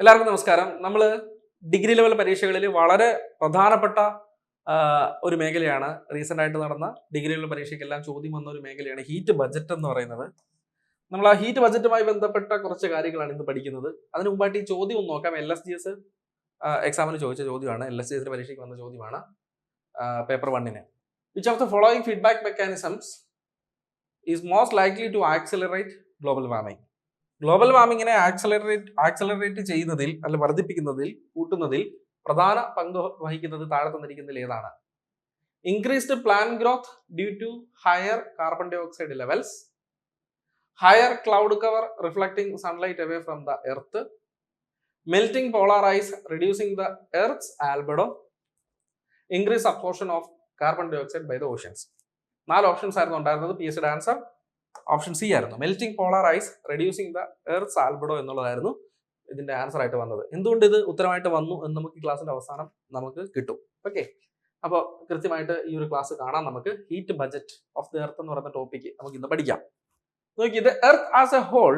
എല്ലാവർക്കും നമസ്കാരം. നമ്മൾ ഡിഗ്രി ലെവൽ പരീക്ഷകളിൽ വളരെ പ്രധാനപ്പെട്ട ഒരു മേഖലയാണ്. റീസെന്റ് ആയിട്ട് നടന്ന ഡിഗ്രി ലെവൽ പരീക്ഷയ്ക്കെല്ലാം ചോദ്യം വന്ന ഒരു മേഖലയാണ് ഹീറ്റ് ബജറ്റ് എന്ന് പറയുന്നത്. നമ്മൾ ആ ഹീറ്റ് ബജറ്റുമായി ബന്ധപ്പെട്ട കുറച്ച് കാര്യങ്ങളാണ് ഇന്ന് പഠിക്കുന്നത്. അതിന് മുമ്പായിട്ട് ഈ ചോദ്യം ഒന്ന് നോക്കാം. എൽ എസ് ജി എസ് എക്സാമിന് ചോദിച്ച ചോദ്യമാണ്. എൽ എസ് ജി എസിന്റെ പരീക്ഷയ്ക്ക് വന്ന ചോദ്യമാണ്. പേപ്പർ വണ്ണിന് which of the following feedback mechanisms is most likely to accelerate global warming global വാർമിങ്ങിനെ accelerate accelerate ചെയ്യുന്നതിൽ അല്ല വർദ്ധിപ്പിക്കുന്നതിൽ കൂട്ടുന്നതിൽ പ്രധാന പങ്ക് വഹിക്കുന്നത് താഴെ തന്നിരിക്കുന്നതിൽ ഏതാണ്? Increased plan growth due to higher carbon dye oxide levels higher cloud cover reflecting sunlight away from the earth melting polar ice reducing the earth's ആൽബഡോ increase apportion of carbon dye oxide by the oceans നാല് options ആയിരുന്നു ഉണ്ടായിരുന്നത്. P S dancer option C ആയിരുന്നു. Melting polar ice reducing the earth ആൽബഡോ എന്നുള്ളതായിരുന്നു ഇതിന്റെ answer ആയിട്ട് വന്നത്. എന്തുകൊണ്ട് ഇത് ഉത്തരമായിട്ട് വന്നു എന്ന് നമുക്ക് ഈ ക്ലാസ്സിന്റെ അവസാനം നമുക്ക് കിട്ടും. ഓക്കെ അപ്പോൾ കൃത്യമായിട്ട് ഈ ഒരു ക്ലാസ് കാണാം നമുക്ക്. Heat budget of the earth എന്ന് പറയുന്ന ടോപ്പിക്ക് നമുക്ക് ഇന്ന് പഠിക്കാം. നോക്കി the earth as a whole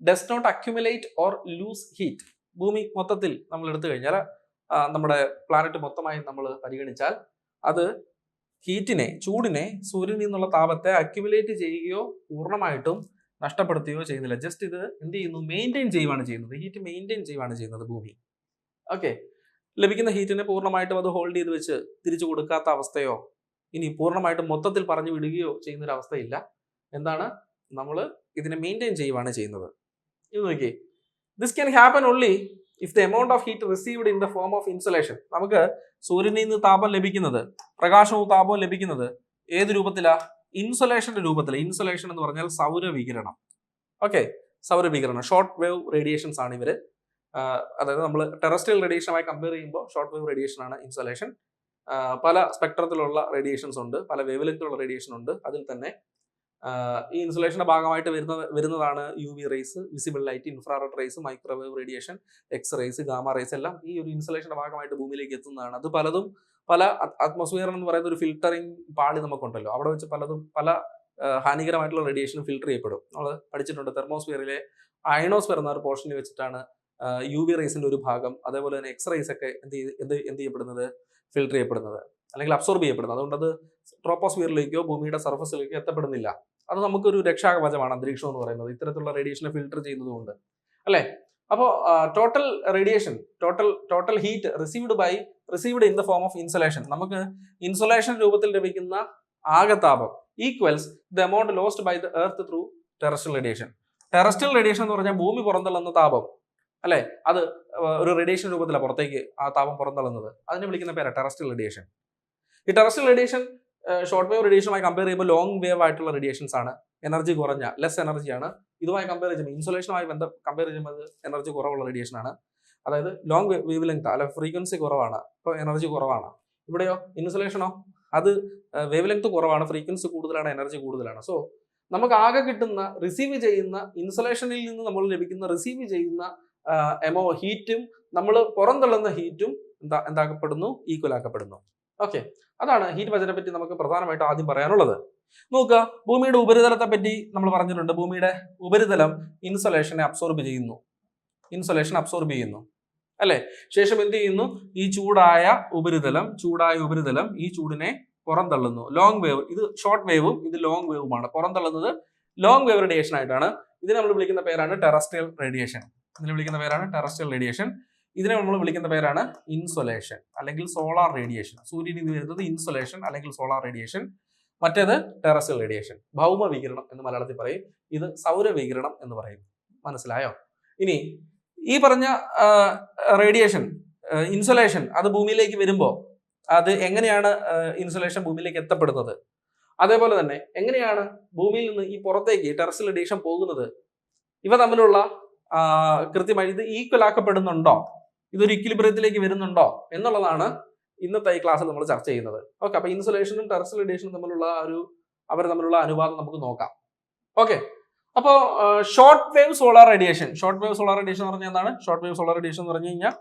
does not accumulate or lose heat ഭൂമി മൊത്തത്തിൽ നമ്മൾ എടുത്തു കഴിഞ്ഞാൽ നമ്മുടെ പ്ലാനറ്റ് മൊത്തമായി നമ്മൾ പരിഗണിച്ചാൽ അത് ഹീറ്റിനെ ചൂടിനെ സൂര്യനിൽ നിന്നുള്ള താപത്തെ അക്യുമുലേറ്റ് ചെയ്യുകയോ പൂർണമായിട്ടും നഷ്ടപ്പെടുത്തുകയോ ചെയ്യുന്നില്ല. ജസ്റ്റ് ഇത് എന്ത് ചെയ്യുന്നു? മെയിന്റെയിൻ ചെയ്യുവാണ് ചെയ്യുന്നത്. ഹീറ്റ് മെയിന്റെയിൻ ചെയ്യുവാണ് ചെയ്യുന്നത് ഭൂമി. ഓക്കെ ലഭിക്കുന്ന ഹീറ്റിനെ പൂർണമായിട്ടും അത് ഹോൾഡ് ചെയ്ത് വെച്ച് തിരിച്ചു കൊടുക്കാത്ത അവസ്ഥയോ ഇനി പൂർണമായിട്ടും മൊത്തത്തിൽ പറഞ്ഞു വിടുകയോ ചെയ്യുന്ന ഒരു അവസ്ഥയില്ല. എന്താണ്? നമ്മൾ ഇതിനെ മെയിന്റെയിൻ ചെയ്യുവാണ് ചെയ്യുന്നത്. ഇത് നോക്കി this can happen only if the amount of heat received in the form of insolation നമുക്ക് സൂര്യനിൽ നിന്ന് താപം ലഭിക്കുന്നത് പ്രകാശവും താപവും ലഭിക്കുന്നത് ഏത് രൂപത്തിലാ? ഇൻസുലേഷന്റെ രൂപത്തിൽ ഇൻസുലേഷൻ എന്ന് പറഞ്ഞാൽ സൗരവികിരണം. ഓക്കെ സൗരവികിരണം. ഷോർട്ട് വേവ് റേഡിയേഷൻസ് ആണ് ഇവർ. അതായത് നമ്മൾ ടെറസ്ട്രിയൽ റേഡിയേഷനുമായി കമ്പയർ ചെയ്യുമ്പോൾ ഷോർട്ട് വേവ് റേഡിയേഷൻ ആണ് ഇൻസുലേഷൻ. പല സ്പെക്ട്രത്തിലുള്ള റേഡിയേഷൻസ് ഉണ്ട്. പല വേവ് റേഡിയേഷൻ ഉണ്ട്. അതിൽ തന്നെ ഈ ഇൻസുലേഷന്റെ ഭാഗമായിട്ട് വരുന്ന വരുന്നതാണ് U V rays visible light infrared rays microwave radiation X rays gamma rays എല്ലാം ഈ ഒരു ഇൻസുലേഷന്റെ ഭാഗമായിട്ട് ഭൂമിയിലേക്ക് എത്തുന്നതാണ്. അത് പലതും പല അറ്റ്മോസ്ഫിയർ എന്ന് പറയുന്ന ഒരു ഫിൽറ്ററിങ് പാളി നമുക്കുണ്ടല്ലോ. അവിടെ വെച്ച് പലതും പല ഹാനികരമായിട്ടുള്ള റേഡിയേഷൻ ഫിൽറ്റർ ചെയ്യപ്പെടും. നമ്മൾ പഠിച്ചിട്ടുണ്ട് തെർമോസ്ഫിയറിലെ അയണോസ്ഫിയർ എന്ന ഒരു പോർഷനിൽ വെച്ചിട്ടാണ് യു വി റേസിന്റെ ഒരു ഭാഗം അതേപോലെ തന്നെ എക്സ് റേസ് ഒക്കെ എന്ത് എന്ത് എന്ത് ചെയ്യപ്പെടുന്നത്? ഫിൽട്ടർ ചെയ്യപ്പെടുന്നത്. അല്ലെങ്കിൽ അബ്സോർബ് ചെയ്യപ്പെടുന്നത്. അതുകൊണ്ട് അത് ട്രോപ്പോസ്ഫിയറിലേക്കോ ഭൂമിയുടെ സർഫസിലേക്കോ എത്തപ്പെടുന്നില്ല. അത് നമുക്കൊരു രക്ഷാകവചമാണ് അന്തരീക്ഷം എന്ന് പറയുന്നത്. ഇത്തരത്തിലുള്ള റേഡിയേഷനെ ഫിൽട്ടർ ചെയ്യുന്നതുകൊണ്ട്. അല്ലേ? അപ്പോൾ total radiation total total heat received by received in the form of insolation നമുക്ക് ഇൻസുലേഷൻ രൂപത്തിൽ ലഭിക്കുന്ന ആകത്താപം equals the amount lost by the earth through terrestrial radiation terrestrial radiation എന്ന് പറഞ്ഞാൽ ഭൂമി പുറന്തള്ളുന്ന താപം അല്ലെ? അത് ഒരു റേഡിയേഷൻ രൂപത്തിലാണ് പുറത്തേക്ക് ആ താപം പുറന്തള്ളുന്നത്. അതിനെ വിളിക്കുന്ന പേരാണ് ടെറസ്ട്രൽ റേഡിയേഷൻ ഈ ടെറസ്ട്രൽ റേഡിയേഷൻ ഷോർട്ട് വേവ് റേഡിയേഷനുമായി കമ്പയർ ചെയ്യുമ്പോൾ ലോങ് വേവ് ആയിട്ടുള്ള റേഡിയേഷൻസ് ആണ് എനർജി കുറഞ്ഞ ലെസ് എനർജിയാണ് ഇതുമായി കമ്പയർ ചെയ്യുമ്പോൾ ഇൻസുലേഷനുമായി ബന്ധം കമ്പയർ ചെയ്യുമ്പോൾ എനർജി കുറവുള്ള റേഡിയേഷൻ ആണ്. അതായത് ലോങ് വേവ് ലെങ്ത് അല്ല ഫ്രീക്വൻസി കുറവാണ്. അപ്പോൾ എനർജി കുറവാണ്. ഇവിടെയോ? ഇൻസുലേഷനോ അത് വേവ് ലെങ്ത് കുറവാണ് ഫ്രീക്വൻസി കൂടുതലാണ് എനർജി കൂടുതലാണ്. സോ നമുക്ക് ആകെ കിട്ടുന്ന റിസീവ് ചെയ്യുന്ന ഇൻസുലേഷനിൽ നിന്ന് നമ്മൾ ലഭിക്കുന്ന റിസീവ് ചെയ്യുന്ന എമോ ഹീറ്റും നമ്മൾ പുറന്തള്ളുന്ന ഹീറ്റും എന്താ എന്താക്കപ്പെടുന്നു? ഈക്വൽ ആക്കപ്പെടുന്നു. ഓക്കെ അതാണ് ഹീറ്റ് ബജറ്റിനെ പറ്റി നമുക്ക് പ്രധാനമായിട്ട് ആദ്യം പറയാനുള്ളത്. നോക്കുക ഭൂമിയുടെ ഉപരിതലത്തെ പറ്റി നമ്മൾ പറഞ്ഞിട്ടുണ്ട്. ഭൂമിയുടെ ഉപരിതലം ഇൻസുലേഷനെ അബ്സോർബ് ചെയ്യുന്നു. ഇൻസുലേഷൻ അബ്സോർബ് ചെയ്യുന്നു. അല്ലേ? ശേഷം എന്ത് ചെയ്യുന്നു? ഈ ചൂടായ ഉപരിതലം ചൂടായ ഉപരിതലം ഈ ചൂടിനെ പുറന്തള്ളുന്നു. ലോങ് വേവ് ഇത് ഷോർട്ട് വേവും ഇത് ലോങ് വേവുമാണ് പുറന്തള്ളുന്നത് ലോങ് വേവ് റേഡിയേഷൻ ആയിട്ടാണ്. ഇതിനെ നമ്മൾ വിളിക്കുന്ന പേരാണ് ടെറസ്ട്രിയൽ റേഡിയേഷൻ ഇതിനെ വിളിക്കുന്ന പേരാണ് ടെറസ്ട്രിയൽ റേഡിയേഷൻ ഇതിനെ നമ്മൾ വിളിക്കുന്ന പേരാണ് ഇൻസൊലേഷൻ അല്ലെങ്കിൽ സോളാർ റേഡിയേഷൻ സൂര്യനിൽ നിന്ന് വരുന്നത് ഇൻസൊലേഷൻ അല്ലെങ്കിൽ സോളാർ റേഡിയേഷൻ മറ്റേത് ടെറസൽ റേഡിയേഷൻ. ഭൗമ വികിരണം എന്ന് മലയാളത്തിൽ പറയും. ഇത് സൗരവികിരണം എന്ന് പറയും. മനസ്സിലായോ? ഇനി ഈ പറഞ്ഞ റേഡിയേഷൻ ഇൻസുലേഷൻ അത് ഭൂമിയിലേക്ക് വരുമ്പോൾ അത് എങ്ങനെയാണ് ഇൻസുലേഷൻ ഭൂമിയിലേക്ക് എത്തപ്പെടുന്നത്? അതേപോലെ തന്നെ എങ്ങനെയാണ് ഭൂമിയിൽ നിന്ന് ഈ പുറത്തേക്ക് ടെറസ് റേഡിയേഷൻ പോകുന്നത്? ഇവ തമ്മിലുള്ള കൃത്യമായി ഇത് ഈക്വൽ ആക്കപ്പെടുന്നുണ്ടോ? ഇതൊരു ഇക്വിലിബ്രിയത്തിലേക്ക് വരുന്നുണ്ടോ? എന്നുള്ളതാണ് ഇന്നത്തെ ഈ ക്ലാസ്സിൽ നമ്മൾ ചർച്ച ചെയ്യുന്നത്. ഓക്കെ അപ്പൊ ഇൻസുലേഷനും ടെറസ്ട്രിയൽ റേഡിയേഷനും തമ്മിലുള്ള ഒരു അവർ തമ്മിലുള്ള അനുപാതം നമുക്ക് നോക്കാം. ഓക്കെ അപ്പോൾ short wave solar radiation short wave solar radiation എന്ന് പറഞ്ഞാൽ എന്താണ്? ഷോർട്ട് വേവ് സോളാർ റേഡിയേഷൻ എന്ന് പറഞ്ഞു കഴിഞ്ഞാൽ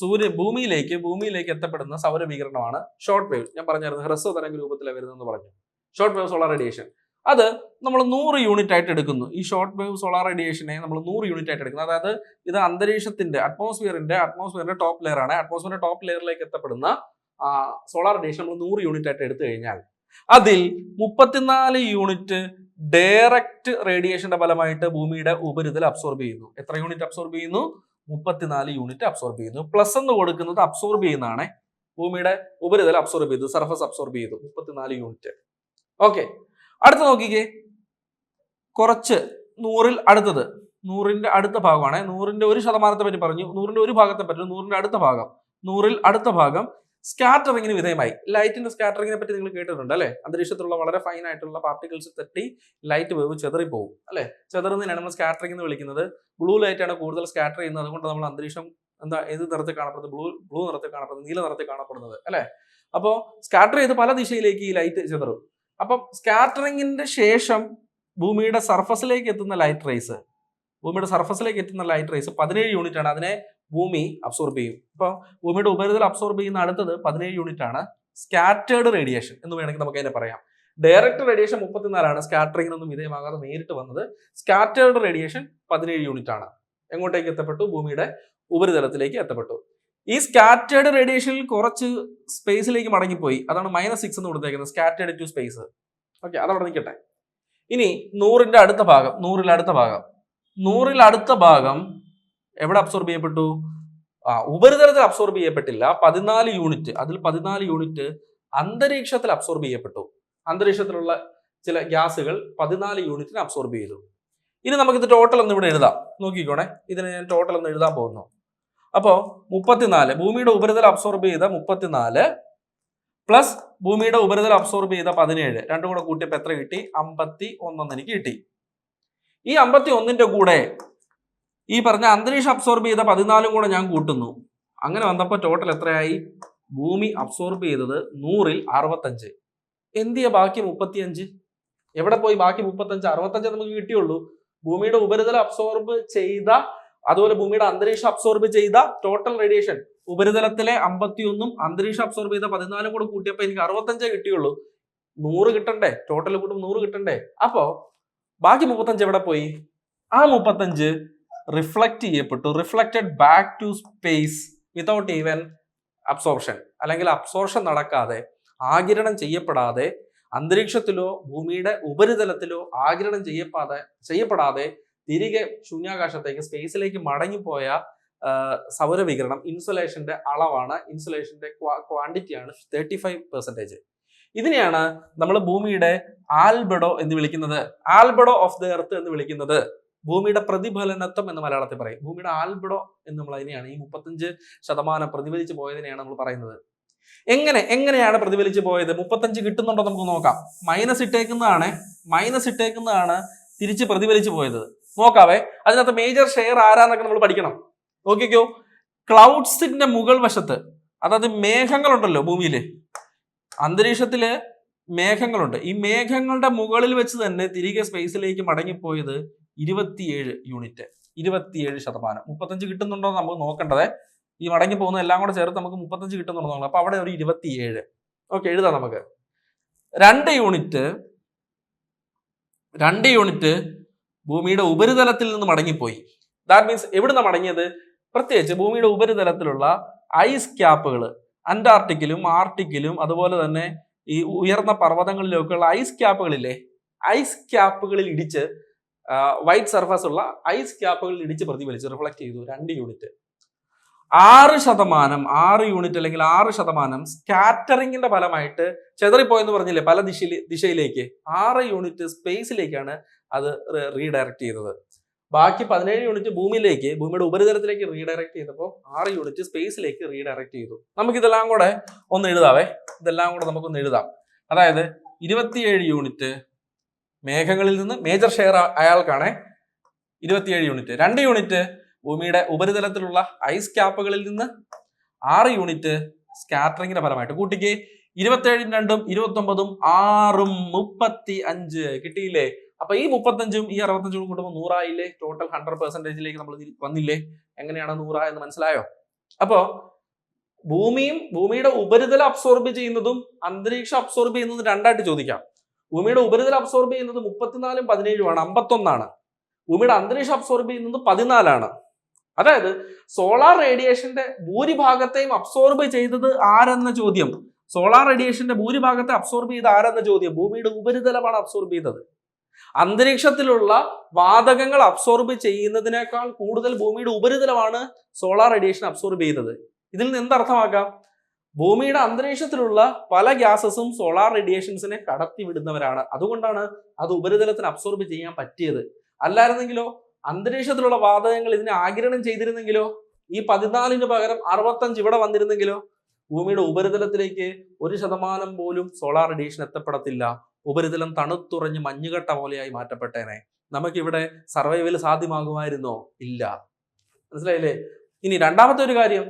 സൂര്യ ഭൂമിയിലേക്ക് ഭൂമിയിലേക്ക് എത്തപ്പെടുന്ന സൗരവീകരണമാണ് ഷോർട്ട് വേവ് ഞാൻ പറഞ്ഞായിരുന്നു ഹ്രസ്വ തരംഗ രൂപത്തിലാണ് വരുന്നതെന്ന് പറഞ്ഞു. ഷോർട്ട് വേവ് സോളാർ റേഡിയേഷൻ അത് നമ്മൾ നൂറ് യൂണിറ്റ് ആയിട്ട് എടുക്കുന്നു. ഈ ഷോർട്ട് വേവ് സോളാർ റേഡിയേഷനെ നമ്മൾ നൂറ് യൂണിറ്റ് ആയിട്ട് എടുക്കുന്നു. അതായത് ഇത് അന്തരീക്ഷത്തിന്റെ അറ്റ്മോസ്ഫിയറിന്റെ അറ്റ്മോസ്ഫിയറിന്റെ ടോപ്പ് ലെയർ ആണ്. അറ്റ്മോസ്ഫിയറിന്റെ ടോപ്പ് ലെയറിലേക്ക് എത്തപ്പെടുന്ന സോളാർ റേഡിയേഷൻ നമ്മൾ നൂറ് യൂണിറ്റ് ആയിട്ട് എടുത്തു കഴിഞ്ഞാൽ അതിൽ മുപ്പത്തിനാല് യൂണിറ്റ് ഡയറക്റ്റ് റേഡിയേഷന്റെ ഫലമായിട്ട് ഭൂമിയുടെ ഉപരിതൽ അബ്സോർബ് ചെയ്യുന്നു. എത്ര യൂണിറ്റ് അബ്സോർബ് ചെയ്യുന്നു? മുപ്പത്തിനാല് യൂണിറ്റ് അബ്സോർബ് ചെയ്യുന്നു. പ്ലസ് എന്ന് കൊടുക്കുന്നത് അബ്സോർബ് ചെയ്യുന്നതാണ്. ഭൂമിയുടെ ഉപരിതലം അബ്സോർബ് ചെയ്തു സർഫസ് അബ്സോർബ് ചെയ്തു. മുപ്പത്തിനാല് യൂണിറ്റ് ഓക്കെ അടുത്ത നോക്കിക്കേ. കുറച്ച് നൂറിൽ അടുത്തത്. നൂറിന്റെ അടുത്ത ഭാഗമാണ്. നൂറിന്റെ ഒരു ശതമാനത്തെ പറ്റി പറഞ്ഞു. നൂറിന്റെ ഒരു ഭാഗത്തെ പറ്റി നൂറിന്റെ അടുത്ത ഭാഗം. നൂറിൽ അടുത്ത ഭാഗം സ്കാറ്ററിങ്ങിന് വിധേയമായി. ലൈറ്റിന്റെ സ്കാറ്ററിങ്ങിനെ പറ്റി നിങ്ങൾ കേട്ടിട്ടുണ്ട് അല്ലെ? അന്തരീക്ഷത്തിലുള്ള വളരെ ഫൈൻ ആയിട്ടുള്ള പാർട്ടിക്കിൾസ് തട്ടി ലൈറ്റ് വേവ് ചെതറി പോകും അല്ലെ? ചെതറുന്നതിനാണ് നമ്മൾ സ്കാറ്ററിംഗ് എന്ന് വിളിക്കുന്നത്. ബ്ലൂ ലൈറ്റ് ആണ് കൂടുതൽ സ്കാറ്റർ ചെയ്യുന്നത്. അതുകൊണ്ട് നമ്മൾ അന്തരീക്ഷം എന്താ ഏത് നിറത്തിൽ കാണപ്പെടുന്നത്? ബ്ലൂ ബ്ലൂ നിറത്തിൽ കാണപ്പെടുന്നത് നീല നിറത്തിൽ കാണപ്പെടുന്നത് അല്ലെ? അപ്പോൾ സ്കാറ്റർ ചെയ്ത് പല ദിശയിലേക്ക് ഈ ലൈറ്റ് ചെതറും. അപ്പം സ്കാറ്ററിങ്ങിന്റെ ശേഷം ഭൂമിയുടെ സർഫസിലേക്ക് എത്തുന്ന ലൈറ്റ് റേസ് ഭൂമിയുടെ സർഫസിലേക്ക് എത്തുന്ന ലൈറ്റ് റേസ് പതിനേഴ് യൂണിറ്റ് ആണ്. അതിനെ ഭൂമി അബ്സോർബ് ചെയ്യും. അപ്പോൾ ഭൂമിയുടെ ഉപരിതലം അബ്സോർബ് ചെയ്യുന്ന അടുത്തത് പതിനേഴ് യൂണിറ്റ് ആണ്. സ്കാറ്റേർഡ് റേഡിയേഷൻ എന്ന് വേണമെങ്കിൽ നമുക്ക് അതിനെ പറയാം. ഡയറക്ട് റേഡിയേഷൻ മുപ്പത്തിനാലാണ് സ്കാറ്ററിങ്ങിനൊന്നും വിധേയമാകാതെ നേരിട്ട് വന്നത് സ്കാറ്റേർഡ് റേഡിയേഷൻ പതിനേഴ് യൂണിറ്റ് ആണ്. എങ്ങോട്ടേക്ക് എത്തപ്പെട്ടു? ഭൂമിയുടെ ഉപരിതലത്തിലേക്ക് എത്തപ്പെട്ടു. ഈ സ്കാറ്റേഡ് റേഡിയേഷനിൽ കുറച്ച് സ്പേസിലേക്ക് മടങ്ങിപ്പോയി. അതാണ് മൈനസ് സിക്സ് എന്ന് കൊടുത്തേക്കുന്നത്. സ്കാറ്റേഡ് ടു സ്പേസ് ഓക്കെ അതവിടെ നിൽക്കട്ടെ. ഇനി നൂറിന്റെ അടുത്ത ഭാഗം നൂറിൽ അടുത്ത ഭാഗം. നൂറിൽ അടുത്ത ഭാഗം എവിടെ അബ്സോർബ് ചെയ്യപ്പെട്ടു? ആ ഉപരിതലത്തിൽ അബ്സോർബ് ചെയ്യപ്പെട്ടില്ല. പതിനാല് യൂണിറ്റ് അതിൽ പതിനാല് യൂണിറ്റ് അന്തരീക്ഷത്തിൽ അബ്സോർബ് ചെയ്യപ്പെട്ടു. അന്തരീക്ഷത്തിലുള്ള ചില ഗ്യാസുകൾ പതിനാല് യൂണിറ്റിന് അബ്സോർബ് ചെയ്തു. ഇനി നമുക്കിത് ടോട്ടൽ ഒന്ന് ഇവിടെ എഴുതാം. നോക്കിക്കോണേ. ഇതിന് ഞാൻ ടോട്ടൽ ഒന്ന് എഴുതാൻ പോകുന്നു. അപ്പോൾ മുപ്പത്തിനാല് ഭൂമിയുടെ ഉപരിതലം അബ്സോർബ് ചെയ്ത മുപ്പത്തിനാല് പ്ലസ് ഭൂമിയുടെ ഉപരിതലം അബ്സോർബ് ചെയ്ത പതിനേഴ് രണ്ടും കൂടെ കൂട്ടിയപ്പോൾ എത്ര കിട്ടി? അമ്പത്തി ഒന്നെന്ന് എനിക്ക് കിട്ടി. ഈ അമ്പത്തി ഒന്നിന്റെ കൂടെ ഈ പറഞ്ഞ അന്തരീക്ഷം അബ്സോർബ് ചെയ്ത പതിനാലും കൂടെ ഞാൻ കൂട്ടുന്നു. അങ്ങനെ വന്നപ്പോൾ ടോട്ടൽ എത്രയായി? ഭൂമി അബ്സോർബ് ചെയ്തത് നൂറിൽ അറുപത്തഞ്ച്. എന്തിയ ബാക്കി മുപ്പത്തിയഞ്ച്? എവിടെ പോയി ബാക്കി മുപ്പത്തഞ്ച്? അറുപത്തഞ്ച് നമുക്ക് കിട്ടിയുള്ളൂ. ഭൂമിയുടെ ഉപരിതലം അബ്സോർബ് ചെയ്ത അതുപോലെ ഭൂമിയുടെ അന്തരീക്ഷം അബ്സോർബ് ചെയ്ത ടോട്ടൽ റേഡിയേഷൻ ഉപരിതലത്തിലെ അമ്പത്തിയൊന്നും അന്തരീക്ഷം അബ്സോർബ് ചെയ്ത പതിനാലും കൂടെ കൂട്ടിയപ്പോൾ എനിക്ക് അറുപത്തഞ്ചേ കിട്ടിയുള്ളൂ. നൂറ് കിട്ടണ്ടേ? ടോട്ടൽ കൂട്ടും നൂറ് കിട്ടണ്ടേ? അപ്പോ ബാക്കി മുപ്പത്തഞ്ച് എവിടെ പോയി? ആ മുപ്പത്തഞ്ച് റിഫ്ലക്റ്റ് ചെയ്യപ്പെട്ടു. Reflected back to space without even absorption അല്ലെങ്കിൽ അബ്സോർഷൻ നടക്കാതെ ആകിരണം ചെയ്യപ്പെടാതെ അന്തരീക്ഷത്തിലോ ഭൂമിയുടെ ഉപരിതലത്തിലോ ആകിരണം ചെയ്യപ്പെടാതെ ചെയ്യപ്പെടാതെ തിരികെ ശൂന്യാകാശത്തേക്ക് സ്പേസിലേക്ക് മടങ്ങിപ്പോയ പോയ സൗരവികിരണം ഇൻസുലേഷന്റെ അളവാണ്. ഇൻസുലേഷന്റെ ക്വാണ്ടിറ്റിയാണ് തേർട്ടി ഫൈവ് പെർസെന്റേജ് ഇതിനെയാണ് നമ്മൾ ഭൂമിയുടെ ആൽബഡോ എന്ന് വിളിക്കുന്നത്. ആൽബഡോ ഓഫ് ദ എർത്ത് എന്ന് വിളിക്കുന്നത്. ഭൂമിയുടെ പ്രതിഫലനത്വം എന്ന് മലയാളത്തിൽ പറയും. ഭൂമിയുടെ ആൽബഡോ എന്ന് നമ്മൾ അതിനെയാണ് ഈ മുപ്പത്തഞ്ച് ശതമാനം പ്രതിഫലിച്ച് പോയതിനെയാണ് നമ്മൾ പറയുന്നത്. എങ്ങനെ എങ്ങനെയാണ് പ്രതിഫലിച്ച് പോയത്? മുപ്പത്തഞ്ച് കിട്ടുന്നുണ്ടോ നമുക്ക് നോക്കാം. മൈനസ് ഇട്ടേക്കുന്നതാണ് മൈനസ് ഇട്ടേക്കുന്നതാണ് തിരിച്ച് പ്രതിഫലിച്ച് പോയത്. നോക്കാവേ. അതിനകത്ത് മേജർ ഷെയർ ആരാന്നൊക്കെ നമ്മൾ പഠിക്കണം. നോക്കിക്കോ. ക്ലൗഡ്സിന്റെ മുകൾ വശത്ത് അതായത് മേഘങ്ങളുണ്ടല്ലോ ഭൂമിയിൽ അന്തരീക്ഷത്തിൽ മേഘങ്ങളുണ്ട്. ഈ മേഘങ്ങളുടെ മുകളിൽ വെച്ച് തന്നെ തിരികെ സ്പേസിലേക്ക് മടങ്ങിപ്പോയത് ഇരുപത്തിയേഴ് യൂണിറ്റ് ഇരുപത്തിയേഴ് ശതമാനം. മുപ്പത്തഞ്ച് കിട്ടുന്നുണ്ടോ നമുക്ക് നോക്കേണ്ടത്. ഈ മടങ്ങി പോകുന്ന എല്ലാം കൂടെ ചേർത്ത് നമുക്ക് മുപ്പത്തഞ്ച് കിട്ടുന്നുണ്ടോ നോക്കണം അപ്പൊ അവിടെ ഒരു ഇരുപത്തിയേഴ്. ഓക്കെ എഴുതാം നമുക്ക്. രണ്ട് യൂണിറ്റ് രണ്ട് യൂണിറ്റ് ഭൂമിയുടെ ഉപരിതലത്തിൽ നിന്ന് മടങ്ങിപ്പോയി. ദാറ്റ് മീൻസ് എവിടുന്ന് മടങ്ങിയത്? പ്രത്യേകിച്ച് ഭൂമിയുടെ ഉപരിതലത്തിലുള്ള ഐസ് ക്യാപ്പുകൾ അന്റാർട്ടിക്കിലും ആർട്ടിക്കിലും അതുപോലെ തന്നെ ഈ ഉയർന്ന പർവതങ്ങളിലൊക്കെയുള്ള ഐസ് ക്യാപ്പുകളില്ലേ ഐസ് ക്യാപ്പുകളിൽ ഇടിച്ച് വൈറ്റ് സർഫസ് ഉള്ള ഐസ് ക്യാപ്പുകളിൽ ഇടിച്ച് പ്രതിഫലിച്ച് റിഫ്ലക്ട് ചെയ്തു രണ്ട് യൂണിറ്റ് ആറ് ശതമാനം ആറ് യൂണിറ്റ് അല്ലെങ്കിൽ ആറ് ശതമാനം സ്കാറ്ററിങ്ങിന്റെ ഫലമായിട്ട് ചെതറിപ്പോയെന്ന് പറഞ്ഞില്ലേ പല ദിശയിൽ ദിശയിലേക്ക്. ആറ് യൂണിറ്റ് സ്പേസിലേക്കാണ് അത് റീഡയറക്ട് ചെയ്തത്. ബാക്കി പതിനേഴ് യൂണിറ്റ് ഭൂമിയിലേക്ക് ഭൂമിയുടെ ഉപരിതലത്തിലേക്ക് റീഡയറക്ട് ചെയ്തപ്പോൾ ആറ് യൂണിറ്റ് സ്പേസിലേക്ക് റീഡയറക്ട് ചെയ്തു. നമുക്ക് ഇതെല്ലാം കൂടെ ഒന്ന് എഴുതാവേ. ഇതെല്ലാം കൂടെ നമുക്കൊന്ന് എഴുതാം. അതായത് ഇരുപത്തിയേഴ് യൂണിറ്റ് മേഘങ്ങളിൽ നിന്ന് മേജർ ഷെയർ അയാൾക്കാണ്. ഇരുപത്തിയേഴ് യൂണിറ്റ്. രണ്ട് യൂണിറ്റ് ഭൂമിയുടെ ഉപരിതലത്തിലുള്ള ഐസ് ക്യാപ്പുകളിൽ നിന്ന് ആറ് യൂണിറ്റ് സ്കാറ്ററിങ്ങിന്റെ ഫലമായിട്ട് കൂട്ടിക്ക്. ഇരുപത്തേഴും രണ്ടും ഇരുപത്തി ഒമ്പതും ആറും മുപ്പത്തി അഞ്ച് കിട്ടിയില്ലേ? അപ്പൊ ഈ മുപ്പത്തഞ്ചും ഈ അറുപത്തഞ്ചും കൂട്ടുമ്പോൾ നൂറായില്ലേ? ടോട്ടൽ ഹൺഡ്രഡ് പെർസെന്റേജിലേക്ക് നമ്മൾ വന്നില്ലേ? എങ്ങനെയാണ് നൂറായെന്ന് മനസ്സിലായോ? അപ്പോ ഭൂമിയും ഭൂമിയുടെ ഉപരിതലം അബ്സോർബ് ചെയ്യുന്നതും അന്തരീക്ഷം അബ്സോർബ് ചെയ്യുന്നതും രണ്ടായിട്ട് ചോദിക്കാം. ഭൂമിയുടെ ഉപരിതലം അബ്സോർബ് ചെയ്യുന്നത് മുപ്പത്തിനാലും പതിനേഴുമാണ് അമ്പത്തൊന്നാണ്. ഭൂമിയുടെ അന്തരീക്ഷം അബ്സോർബ് ചെയ്യുന്നത് പതിനാലാണ്. അതായത് സോളാർ റേഡിയേഷന്റെ ഭൂരിഭാഗത്തെയും അബ്സോർബ് ചെയ്തത് ആരെന്ന ചോദ്യം. സോളാർ റേഡിയേഷന്റെ ഭൂരിഭാഗത്തെ അബ്സോർബ് ചെയ്ത ആരെന്ന ചോദ്യം. ഭൂമിയുടെ ഉപരിതലമാണ് അബ്സോർബ് ചെയ്തത്. അന്തരീക്ഷത്തിലുള്ള വാതകങ്ങൾ അബ്സോർബ് ചെയ്യുന്നതിനേക്കാൾ കൂടുതൽ ഭൂമിയുടെ ഉപരിതലമാണ് സോളാർ റേഡിയേഷൻ അബ്സോർബ് ചെയ്തത്. ഇതിൽ നിന്ന് എന്തർത്ഥമാക്കാം ഭൂമിയുടെ അന്തരീക്ഷത്തിലുള്ള പല ഗ്യാസസും സോളാർ റേഡിയേഷൻസിനെ കടത്തിവിടുന്നവരാണ്. അതുകൊണ്ടാണ് അത് ഉപരിതലത്തിന് അബ്സോർബ് ചെയ്യാൻ പറ്റിയത്. അല്ലായിരുന്നെങ്കിലോ അന്തരീക്ഷത്തിലുള്ള വാതകങ്ങൾ ഇതിനെ ആഗിരണം ചെയ്തിരുന്നെങ്കിലോ? ഈ പതിനാലിന് പകരം അറുപത്തഞ്ച് ഇവിടെ വന്നിരുന്നെങ്കിലോ? ഭൂമിയുടെ ഉപരിതലത്തിലേക്ക് ഒരു ശതമാനം പോലും സോളാർ റേഡിയേഷൻ എത്തപ്പെടത്തില്ല. ഉപരിതലം തണുത്തുറഞ്ഞ് മഞ്ഞുകട്ട പോലെയായി മാറ്റപ്പെട്ടേനെ. നമുക്കിവിടെ സർവൈവൽ സാധ്യമാകുമായിരുന്നോ? ഇല്ല. മനസ്സിലായില്ലേ? ഇനി രണ്ടാമത്തെ ഒരു കാര്യം.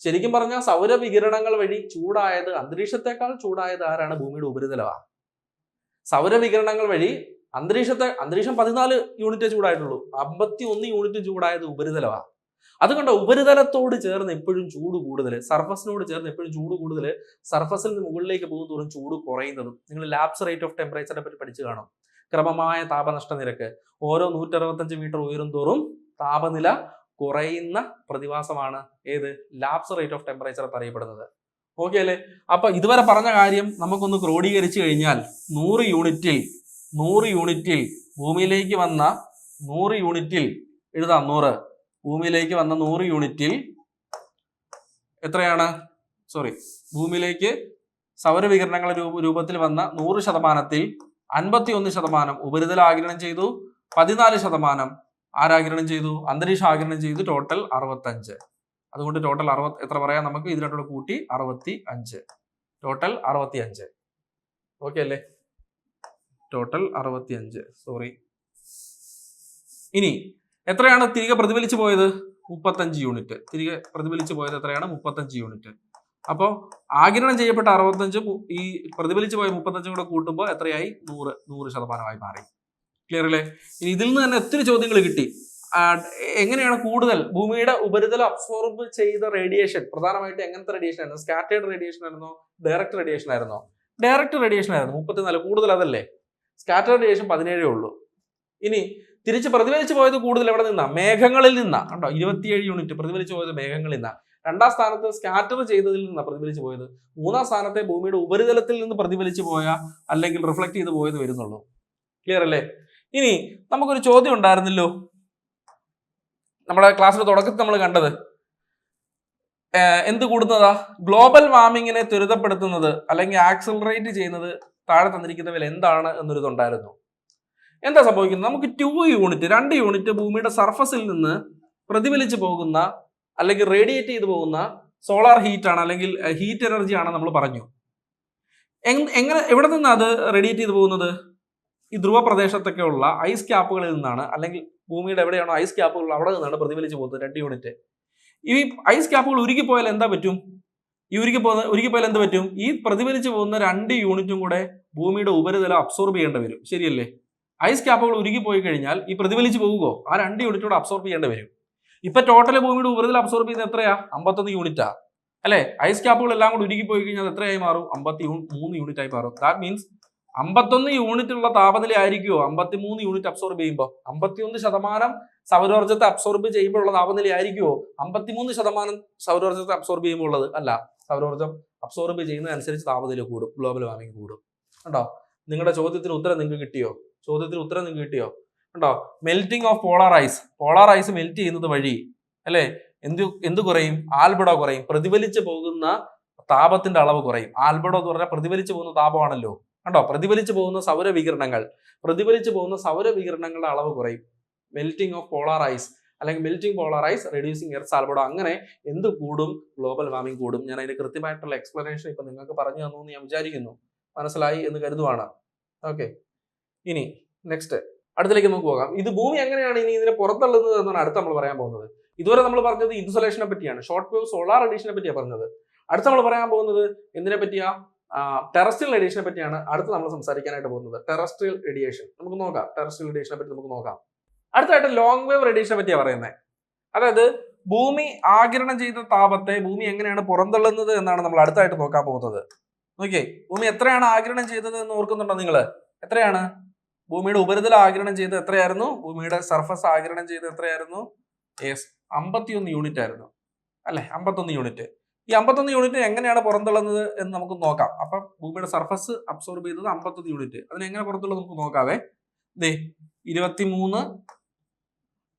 ശരിക്കും പറഞ്ഞാൽ സൗരവികിരണങ്ങൾ വഴി ചൂടായത് അന്തരീക്ഷത്തെക്കാൾ ചൂടായത് ആരാണ്? ഭൂമിയുടെ ഉപരിതലമാണ് സൗരവികിരണങ്ങൾ വഴി അന്തരീക്ഷത്തെ അന്തരീക്ഷം പതിനാല് യൂണിറ്റ് ചൂടായിട്ടുള്ളൂ. അമ്പത്തി ഒന്ന് യൂണിറ്റ് ചൂടായത് ഉപരിതലമാണ് അതുകൊണ്ട് ഉപരിതലത്തോട് ചേർന്ന് എപ്പോഴും ചൂട് കൂടുതൽ സർഫസിനോട് ചേർന്ന് എപ്പോഴും ചൂട് കൂടുതൽ സർഫസിൽ നിന്ന് മുകളിലേക്ക് പോകും തോറും ചൂട് കുറയുന്നതും നിങ്ങൾ ലാപ്സ് റേറ്റ് ഓഫ് ടെമ്പറേച്ചറിനെ പറ്റി പഠിച്ചു കാണും. ക്രമമായ താപനഷ്ട നിരക്ക്. ഓരോ നൂറ്ററുപത്തഞ്ച് മീറ്റർ ഉയരും തോറും താപനില കുറയുന്ന പ്രതിഭാസമാണ് ഏത്? ലാപ്സ് റേറ്റ് ഓഫ് ടെമ്പറേച്ചർ പറയപ്പെടുന്നത്. ഓക്കെ അല്ലേ? അപ്പൊ ഇതുവരെ പറഞ്ഞ കാര്യം നമുക്കൊന്ന് ക്രോഡീകരിച്ചു കഴിഞ്ഞാൽ നൂറ് യൂണിറ്റിൽ നൂറ് യൂണിറ്റിൽ ഭൂമിയിലേക്ക് വന്ന നൂറ് യൂണിറ്റിൽ എഴുതാം നൂറ്. ഭൂമിയിലേക്ക് വന്ന നൂറ് യൂണിറ്റിൽ എത്രയാണ്? സോറി ഭൂമിയിലേക്ക് സൗരവികിരണങ്ങളുടെ രൂപ രൂപത്തിൽ വന്ന നൂറ് ശതമാനത്തിൽ അൻപത്തി ഒന്ന് ശതമാനം ഉപരിതല ആഗിരണം ചെയ്തു. പതിനാല് ശതമാനം ആരാഗിരണം ചെയ്തു? അന്തരീക്ഷ ആഗിരണം ചെയ്തു. ടോട്ടൽ അറുപത്തഞ്ച്. അതുകൊണ്ട് ടോട്ടൽ അറുപത് എത്ര പറയാം നമുക്ക്? ഇതിനോട് കൂട്ടി അറുപത്തി അഞ്ച് ടോട്ടൽ അറുപത്തി അഞ്ച് ഓക്കെ അല്ലേ? ടോട്ടൽ അറുപത്തി അഞ്ച് സോറി ഇനി എത്രയാണ് തിരികെ പ്രതിഫലിച്ചു പോയത്? മുപ്പത്തഞ്ച് യൂണിറ്റ് തിരികെ പ്രതിഫലിച്ചു പോയത് എത്രയാണ്? മുപ്പത്തഞ്ച് യൂണിറ്റ് അപ്പോൾ ആഗിരണം ചെയ്യപ്പെട്ട അറുപത്തഞ്ച് ഈ പ്രതിഫലിച്ചു പോയ മുപ്പത്തഞ്ചും കൂടെ കൂട്ടുമ്പോൾ എത്രയായി? നൂറ് നൂറ് ശതമാനമായി മാറി. ക്ലിയർ അല്ലേ? ഇനി ഇതിൽ നിന്ന് തന്നെ ഒത്തിരി ചോദ്യങ്ങൾ കിട്ടി. എങ്ങനെയാണ് കൂടുതൽ ഭൂമിയുടെ ഉപരിതലം അബ്സോർബ് ചെയ്ത റേഡിയേഷൻ പ്രധാനമായിട്ട് എങ്ങനത്തെ റേഡിയേഷൻ ആയിരുന്നു? സ്കാറ്റേഡ് റേഡിയേഷൻ ആയിരുന്നോ? ഡയറക്റ്റ് റേഡിയേഷൻ ആയിരുന്നോ? ഡയറക്റ്റ് റേഡിയേഷൻ ആയിരുന്നു. മുപ്പത്തിനാല്. കൂടുതൽ അതല്ലേ? സ്കാറ്റേർഡ് റേഡിയേഷൻ പതിനേഴേ ഉള്ളൂ. ഇനി തിരിച്ച് പ്രതിഫലിച്ചു പോയത് കൂടുതൽ എവിടെ നിന്നാ? മേഘങ്ങളിൽ നിന്നാ. കണ്ടോ? ഇരുപത്തിയേഴ് യൂണിറ്റ് പ്രതിഫലിച്ചു പോയത് മേഘങ്ങളിൽ നിന്നാ. രണ്ടാം സ്ഥാനത്ത് സ്കാറ്റർ ചെയ്തതിൽ നിന്നാണ് പ്രതിഫലിച്ചു പോയത്. മൂന്നാം സ്ഥാനത്തെ ഭൂമിയുടെ ഉപരിതലത്തിൽ നിന്ന് പ്രതിഫലിച്ചു പോയ അല്ലെങ്കിൽ റിഫ്ലക്ട് ചെയ്ത് പോയത് വരുന്നുള്ളൂ. ക്ലിയർ അല്ലേ? ഇനി നമുക്കൊരു ചോദ്യം ഉണ്ടായിരുന്നല്ലോ. നമ്മുടെ ക്ലാസ്സിന്റെ തുടക്കത്തിൽ നമ്മൾ കണ്ടത്. എന്ത് കൂടുന്നതാ? ഗ്ലോബൽ വാർമിങ്ങിനെ ത്വരിതപ്പെടുത്തുന്നത് അല്ലെങ്കിൽ ആക്സിലറേറ്റ് ചെയ്യുന്നത് താഴെ തന്നിരിക്കുന്നവയിൽ എന്താണ് എന്നൊരിതുണ്ടായിരുന്നു എന്താ സംഭവിക്കുന്നത്? നമുക്ക് ടു യൂണിറ്റ് രണ്ട് യൂണിറ്റ് ഭൂമിയുടെ സർഫസിൽ നിന്ന് പ്രതിഫലിച്ച് പോകുന്ന അല്ലെങ്കിൽ റേഡിയേറ്റ് ചെയ്തു പോകുന്ന സോളാർ ഹീറ്റ് ആണ് അല്ലെങ്കിൽ ഹീറ്റ് എനർജി ആണ് നമ്മൾ പറഞ്ഞു. എങ്ങനെ എവിടെ നിന്ന് അത് റേഡിയേറ്റ് ചെയ്തു പോകുന്നത്? ഈ ധ്രുവ പ്രദേശത്തൊക്കെ ഉള്ള ഐസ് ക്യാപ്പുകളിൽ നിന്നാണ്. അല്ലെങ്കിൽ ഭൂമിയുടെ എവിടെയാണോ ഐസ് ക്യാപ്പുകൾ അവിടെ നിന്നാണ് പ്രതിഫലിച്ച് പോകുന്നത് രണ്ട് യൂണിറ്റ് ഈ ഐസ് ക്യാപ്പുകൾ ഉരുകിപ്പോയാൽ എന്താ പറ്റും? ഈ ഉരുക്കി പോകുന്ന ഉരുക്കി പോയാൽ എന്ത് പറ്റും? ഈ പ്രതിഫലിച്ച് പോകുന്ന രണ്ട് യൂണിറ്റും കൂടെ ഭൂമിയുടെ ഉപരിതലം അബ്സോർബ് ചെയ്യേണ്ടി വരും. ശരിയല്ലേ? ഐസ് ക്യാപ്പുകൾ ഉരുകി പോയി കഴിഞ്ഞാൽ ഈ പ്രതിഫലിച്ച് പോകുമോ ആ രണ്ട് യൂണിറ്റ് കൂടെ അബ്സോർബ് ചെയ്യേണ്ടി വരും. ഇപ്പൊ ടോട്ടൽ ഭൂമിയുടെ ഉപരിതലം അബ്സോർബ് ചെയ്യുന്നത് എത്രയാ? അമ്പത്തൊന്ന് യൂണിറ്റാ അല്ലെ? ഐസ് ക്യാപ്പുകൾ എല്ലാം കൂടെ ഉരുകി പോയി കഴിഞ്ഞാൽ എത്രയായി മാറും? അമ്പത്തി മൂന്ന് യൂണിറ്റ് ആയി മാറും. ദാറ്റ് മീൻസ് അമ്പത്തൊന്ന് യൂണിറ്റ് ഉള്ള താപനില ആയിരിക്കുമോ അമ്പത്തിമൂന്ന് യൂണിറ്റ് അബ്സോർബ് ചെയ്യുമ്പോൾ അമ്പത്തിയൊന്ന് ശതമാനം സൗരോർജത്തെ അബ്സോർബ് ചെയ്യുമ്പോൾ ഉള്ള താപനില ആയിരിക്കുമോ അമ്പത്തിമൂന്ന് ശതമാനം സൗരോർജത്തെ അബ്സോർബ് ചെയ്യുമ്പോൾ ഉള്ളത്. അല്ല സൗരോർജം അബ്സോർബ് ചെയ്യുന്നതനുസരിച്ച് താപനില കൂടും ഗ്ലോബൽ വാർമിംഗ് കൂടും. കണ്ടോ? നിങ്ങളുടെ ചോദ്യത്തിന് ഉത്തരം നിങ്ങൾക്ക് കിട്ടിയോ? ചോദ്യത്തിന് ഉത്തരം നിങ്ങൾക്ക് കിട്ടിയോ? കണ്ടോ? Melting of polar ice polar ice melt ചെയ്യുന്നത് വഴി അല്ലേ? എന്ത് എന്ത് കുറയും? ആൽബഡോ കുറയും. പ്രതിഫലിച്ച് പോകുന്ന താപത്തിന്റെ അളവ് കുറയും. ആൽബഡോ എന്ന് പറഞ്ഞാൽ പ്രതിഫലിച്ച് പോകുന്ന താപമാണല്ലോ. കണ്ടോ? പ്രതിഫലിച്ച് പോകുന്ന സൗരവികിരണങ്ങൾ. പ്രതിഫലിച്ച് പോകുന്ന സൗരവികിരണങ്ങളുടെ അളവ് കുറയും. മെൽറ്റിംഗ് ഓഫ് പോളാർ ഐസ് അല്ലെങ്കിൽ melting polar ice reducing earth albedo അങ്ങനെ എന്ത് കൂടും? ഗ്ലോബൽ വാർമിംഗ് കൂടും. ഞാൻ അതിന്റെ കൃത്യമായിട്ടുള്ള എക്സ്പ്ലനേഷൻ ഇപ്പൊ നിങ്ങൾക്ക് പറഞ്ഞു തന്നു എന്ന് ഞാൻ വിചാരിക്കുന്നു. മനസ്സിലായി എന്ന് കരുതുവാണ്. ഓക്കെ ഇനി നെക്സ്റ്റ് അടുത്തിലേക്ക് നമുക്ക് പോകാം. ഇത് ഭൂമി എങ്ങനെയാണ് ഇനി ഇതിനെ പുറത്തള്ളുന്നത് എന്നാണ് അടുത്ത് നമ്മൾ പറയാൻ പോകുന്നത്. ഇതുവരെ നമ്മൾ പറഞ്ഞത് ഇൻസുലേഷനെ പറ്റിയാണ്. ഷോർട്ട് വേവ് സോളാർ റേഡിയേഷനെ പറ്റിയാണ് പറഞ്ഞത്. അടുത്ത് നമ്മൾ പറയാൻ പോകുന്നത് എന്തിനെ പറ്റിയാ? ടെറസ്ട്രിയൽ റേഡിയേഷനെ പറ്റിയാണ് അടുത്ത് നമ്മൾ സംസാരിക്കാനായിട്ട് പോകുന്നത്. ടെറസ്ട്രിയൽ റേഡിയേഷൻ നമുക്ക് നോക്കാം. ടെറസ്ട്രിയൽ റേഡിയേഷനെ പറ്റി നമുക്ക് നോക്കാം. അടുത്തായിട്ട് ലോങ് വേവ് റേഡിയേഷനെ പറ്റിയാണ് പറയുന്നത് അതായത് ഭൂമി ആകിരണം ചെയ്ത താപത്തെ ഭൂമി എങ്ങനെയാണ് പുറന്തള്ളുന്നത് എന്നാണ് നമ്മൾ അടുത്തായിട്ട് നോക്കാൻ പോകുന്നത്. ഓക്കെ ഭൂമി എത്രയാണ് ആകിരണം ചെയ്തത് എന്ന് ഓർക്കുന്നുണ്ടോ നിങ്ങൾ എത്രയാണ്? ഭൂമിയുടെ ഉപരിതല ആകിരണം ചെയ്ത് എത്രയായിരുന്നു? ഭൂമിയുടെ സർഫസ് ആകിരണം ചെയ്ത് എത്രയായിരുന്നു? യെസ് അമ്പത്തിയൊന്ന് യൂണിറ്റ് ആയിരുന്നു. അല്ലെ? അമ്പത്തൊന്ന് യൂണിറ്റ് ഈ അമ്പത്തൊന്ന് യൂണിറ്റ് എങ്ങനെയാണ് പുറന്തള്ളുന്നത് എന്ന് നമുക്ക് നോക്കാം. അപ്പൊ ഭൂമിയുടെ സർഫസ് അബ്സോർബ് ചെയ്തത് അമ്പത്തൊന്ന് യൂണിറ്റ് അതിനെങ്ങനെ പുറത്തുള്ളത് നമുക്ക് നോക്കാവേ? ദേ ഇരുപത്തിമൂന്ന്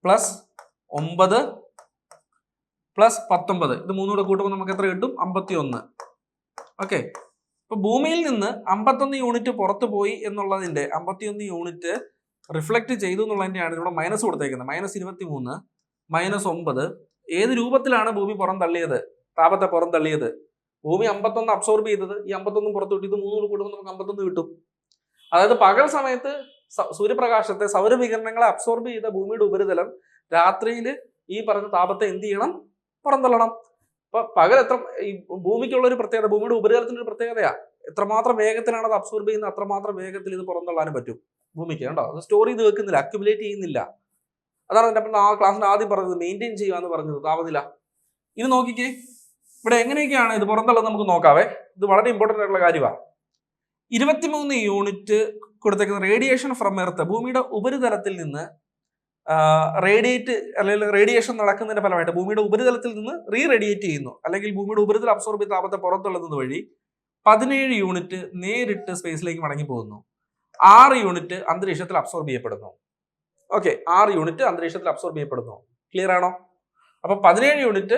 പ്ലസ് ഒമ്പത് പ്ലസ് പത്തൊമ്പത്. ഇത് മൂന്നൂടെ കൂട്ടുമ്പോൾ നമുക്ക് എത്ര കിട്ടും? അമ്പത്തി ഒന്ന് ഓക്കെ. ഇപ്പൊ ഭൂമിയിൽ നിന്ന് അമ്പത്തൊന്ന് യൂണിറ്റ് പുറത്തു പോയി എന്നുള്ളതിന്റെ അമ്പത്തിയൊന്ന് യൂണിറ്റ് റിഫ്ലക്ട് ചെയ്തു എന്നുള്ളതിന്റെയാണ് ഇവിടെ മൈനസ് കൊടുത്തേക്കുന്നത്. മൈനസ് ഇരുപത്തി മൂന്ന് മൈനസ് ഒമ്പത്. ഏത് രൂപത്തിലാണ് ഭൂമി പുറം തള്ളിയത്? താപത്തെ പുറം തള്ളിയത്. ഭൂമി അമ്പത്തൊന്ന് അബ്സോർബ് ചെയ്തത് ഈ അമ്പത്തൊന്ന് പുറത്തു വിട്ട്. ഇത് മൂന്നൂറ് കൂടുമ്പോൾ നമുക്ക് അമ്പത്തൊന്ന് കിട്ടും. അതായത് പകൽ സമയത്ത് സൂര്യപ്രകാശത്തെ സൗരവികരണങ്ങളെ അബ്സോർബ് ചെയ്ത ഭൂമിയുടെ ഉപരിതലം രാത്രിയിൽ ഈ പറഞ്ഞ താപത്തെ എന്ത് ചെയ്യണം? പുറന്തള്ളണം. അപ്പൊ പകൽ എത്ര ഈ ഭൂമിക്കുള്ള ഒരു പ്രത്യേകത ഭൂമിയുടെ ഉപരിതലത്തിന്റെ ഒരു പ്രത്യേകതയാ. എത്രമാത്രം വേഗത്തിലാണ് അത് അബ്സോർബ് ചെയ്യുന്നത് അത്രമാത്രം വേഗത്തിൽ ഇത് പുറന്തള്ളാനും പറ്റും ഭൂമിക്ക്. കേട്ടോ അത് സ്റ്റോർ ചെയ്ത് വെക്കുന്നില്ല അക്യുമുലേറ്റ് ചെയ്യുന്നില്ല. അതാണ് അപ്പം ആ ക്ലാസ്സിൽ ആദ്യം പറഞ്ഞത് മെയിന്റെയിൻ ചെയ്യുക എന്ന് പറഞ്ഞത് താപനില. ഇത് നോക്കിക്കേ. ഇവിടെ എങ്ങനെയൊക്കെയാണ് ഇത് പുറന്തള്ളത് നമുക്ക് നോക്കാവേ. ഇത് വളരെ ഇമ്പോർട്ടന്റ് ആയിട്ടുള്ള കാര്യമാണ് ഇരുപത്തിമൂന്ന് യൂണിറ്റ് കൊടുത്തേക്കുന്ന റേഡിയേഷൻ ഫ്രം എർത്ത് ഭൂമിയുടെ ഉപരിതലത്തിൽ നിന്ന് റേഡിയേറ്റ് അല്ലെങ്കിൽ റേഡിയേഷൻ നടക്കുന്നതിന്റെ ഫലമായിട്ട് ഭൂമിയുടെ ഉപരിതലത്തിൽ നിന്ന് റീ റേഡിയേറ്റ് ചെയ്യുന്നു. അല്ലെങ്കിൽ ഭൂമിയുടെ ഉപരിതല അബ്സോർബ് താപത്തെ പുറത്തുള്ളത് വഴി പതിനേഴ് യൂണിറ്റ് നേരിട്ട് സ്പേസിലേക്ക് മടങ്ങി പോകുന്നു ആറ് യൂണിറ്റ് അന്തരീക്ഷത്തിൽ അബ്സോർബ് ചെയ്യപ്പെടുന്നു. ഓക്കെ ആറ് യൂണിറ്റ് അന്തരീക്ഷത്തിൽ അബ്സോർബ് ചെയ്യപ്പെടുന്നു. ക്ലിയർ ആണോ? അപ്പൊ പതിനേഴ് യൂണിറ്റ്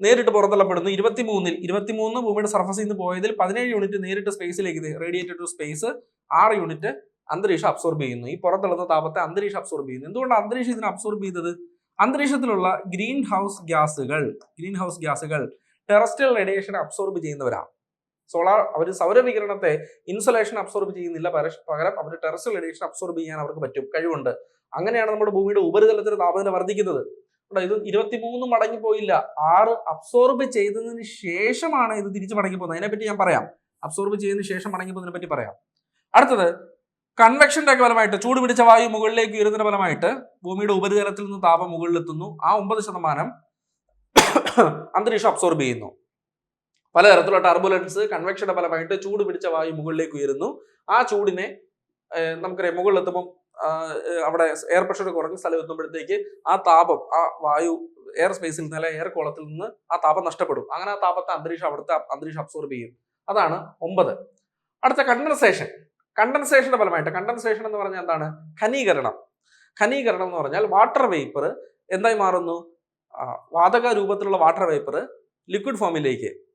നേരിട്ട് പുറന്തള്ളപ്പെടുന്നു. ഇരുപത്തിമൂന്നിൽ ഇരുപത്തിമൂന്ന് ഭൂമിയുടെ സർഫസിൽ നിന്ന് പോയതിൽ പതിനേഴ് യൂണിറ്റ് നേരിട്ട് സ്പേസിലേക്ക് റേഡിയേറ്റഡ് ടു സ്പേസ് ആറ് യൂണിറ്റ് അന്തരീക്ഷം അബ്സോർബ് ചെയ്യുന്നു. ഈ പുറത്തുള്ള താപത്തെ അന്തരീക്ഷം അബ്സോർബ് ചെയ്യുന്നു. എന്തുകൊണ്ടാണ് അന്തരീക്ഷം ഇതിനെ അബ്സോർബ് ചെയ്തത്? അന്തരീക്ഷത്തിലുള്ള ഗ്രീൻ ഹൗസ് ഗ്യാസുകൾ ഗ്രീൻ ഹൗസ് ഗ്യാസുകൾ ടെറസ്ട്രിയൽ റേഡിയേഷൻ അബ്സോർബ് ചെയ്യുന്നവരാണ്. സോളാർ അവർ സൗരവികിരണത്തെ ഇൻസുലേഷൻ അബ്സോർബ് ചെയ്യുന്നില്ല. പകരം അവർ ടെറസ്ട്രിയൽ റേഡിയേഷൻ അബ്സോർബ് ചെയ്യാൻ അവർക്ക് പറ്റും കഴിവുണ്ട്. അങ്ങനെയാണ് നമ്മുടെ ഭൂമിയുടെ ഉപരിതലത്തിൽ താപനില വർദ്ധിക്കുന്നത്. ഇത് ഇരുപത്തിമൂന്ന് മടങ്ങി പോയില്ല. ആറ് അബ്സോർബ് ചെയ്തതിന് ശേഷമാണ് ഇത് തിരിച്ച് മടങ്ങി പോകുന്നത്. അതിനെപ്പറ്റി ഞാൻ പറയാം. അബ്സോർബ് ചെയ്തതിന് ശേഷം മടങ്ങി പോകുന്നതിനെ പറ്റി പറയാം. അടുത്തത് കൺവെക്ഷന്റെ ഒക്കെ ഫലമായിട്ട് ചൂട് പിടിച്ച വായു മുകളിലേക്ക് ഉയരുന്നതിന്റെ ഫലമായിട്ട് ഭൂമിയുടെ ഉപരിതലത്തിൽ നിന്ന് താപം മുകളിലെത്തുന്നു. ആ ഒമ്പത് ശതമാനം അന്തരീക്ഷം അബ്സോർബ് ചെയ്യുന്നു. പലതരത്തിലുള്ള ടർബുലൻസ് കൺവെക്ഷന്റെ ഫലമായിട്ട് ചൂട് പിടിച്ച വായു മുകളിലേക്ക് ഉയരുന്നു. ആ ചൂടിനെ നമുക്കറിയാം മുകളിലെത്തുമ്പോൾ അവിടെ എയർ പ്രഷർ കുറഞ്ഞ സ്ഥലം എത്തുമ്പോഴത്തേക്ക് ആ താപം ആ വായു എയർ സ്പേസിൽ നിന്ന് എയർ കോളത്തിൽ നിന്ന് ആ താപം നഷ്ടപ്പെടും. അങ്ങനെ ആ താപത്തെ അന്തരീക്ഷം അവിടുത്തെ അന്തരീക്ഷം അബ്സോർബ് ചെയ്യും. അതാണ് ഒമ്പത്. അടുത്ത കണ്ടൻസേഷൻ കണ്ടൻസേഷന്റെ ഫലമായിട്ട് കണ്ടൻസേഷൻ എന്ന് പറഞ്ഞാൽ എന്താണ്? ഖനീകരണം. ഖനീകരണം എന്ന് പറഞ്ഞാൽ വാട്ടർ വേപ്പർ എന്തായി മാറുന്നു? വാതക രൂപത്തിലുള്ള വാട്ടർ വേപ്പർ ലിക്വിഡ് ഫോമിലേക്ക്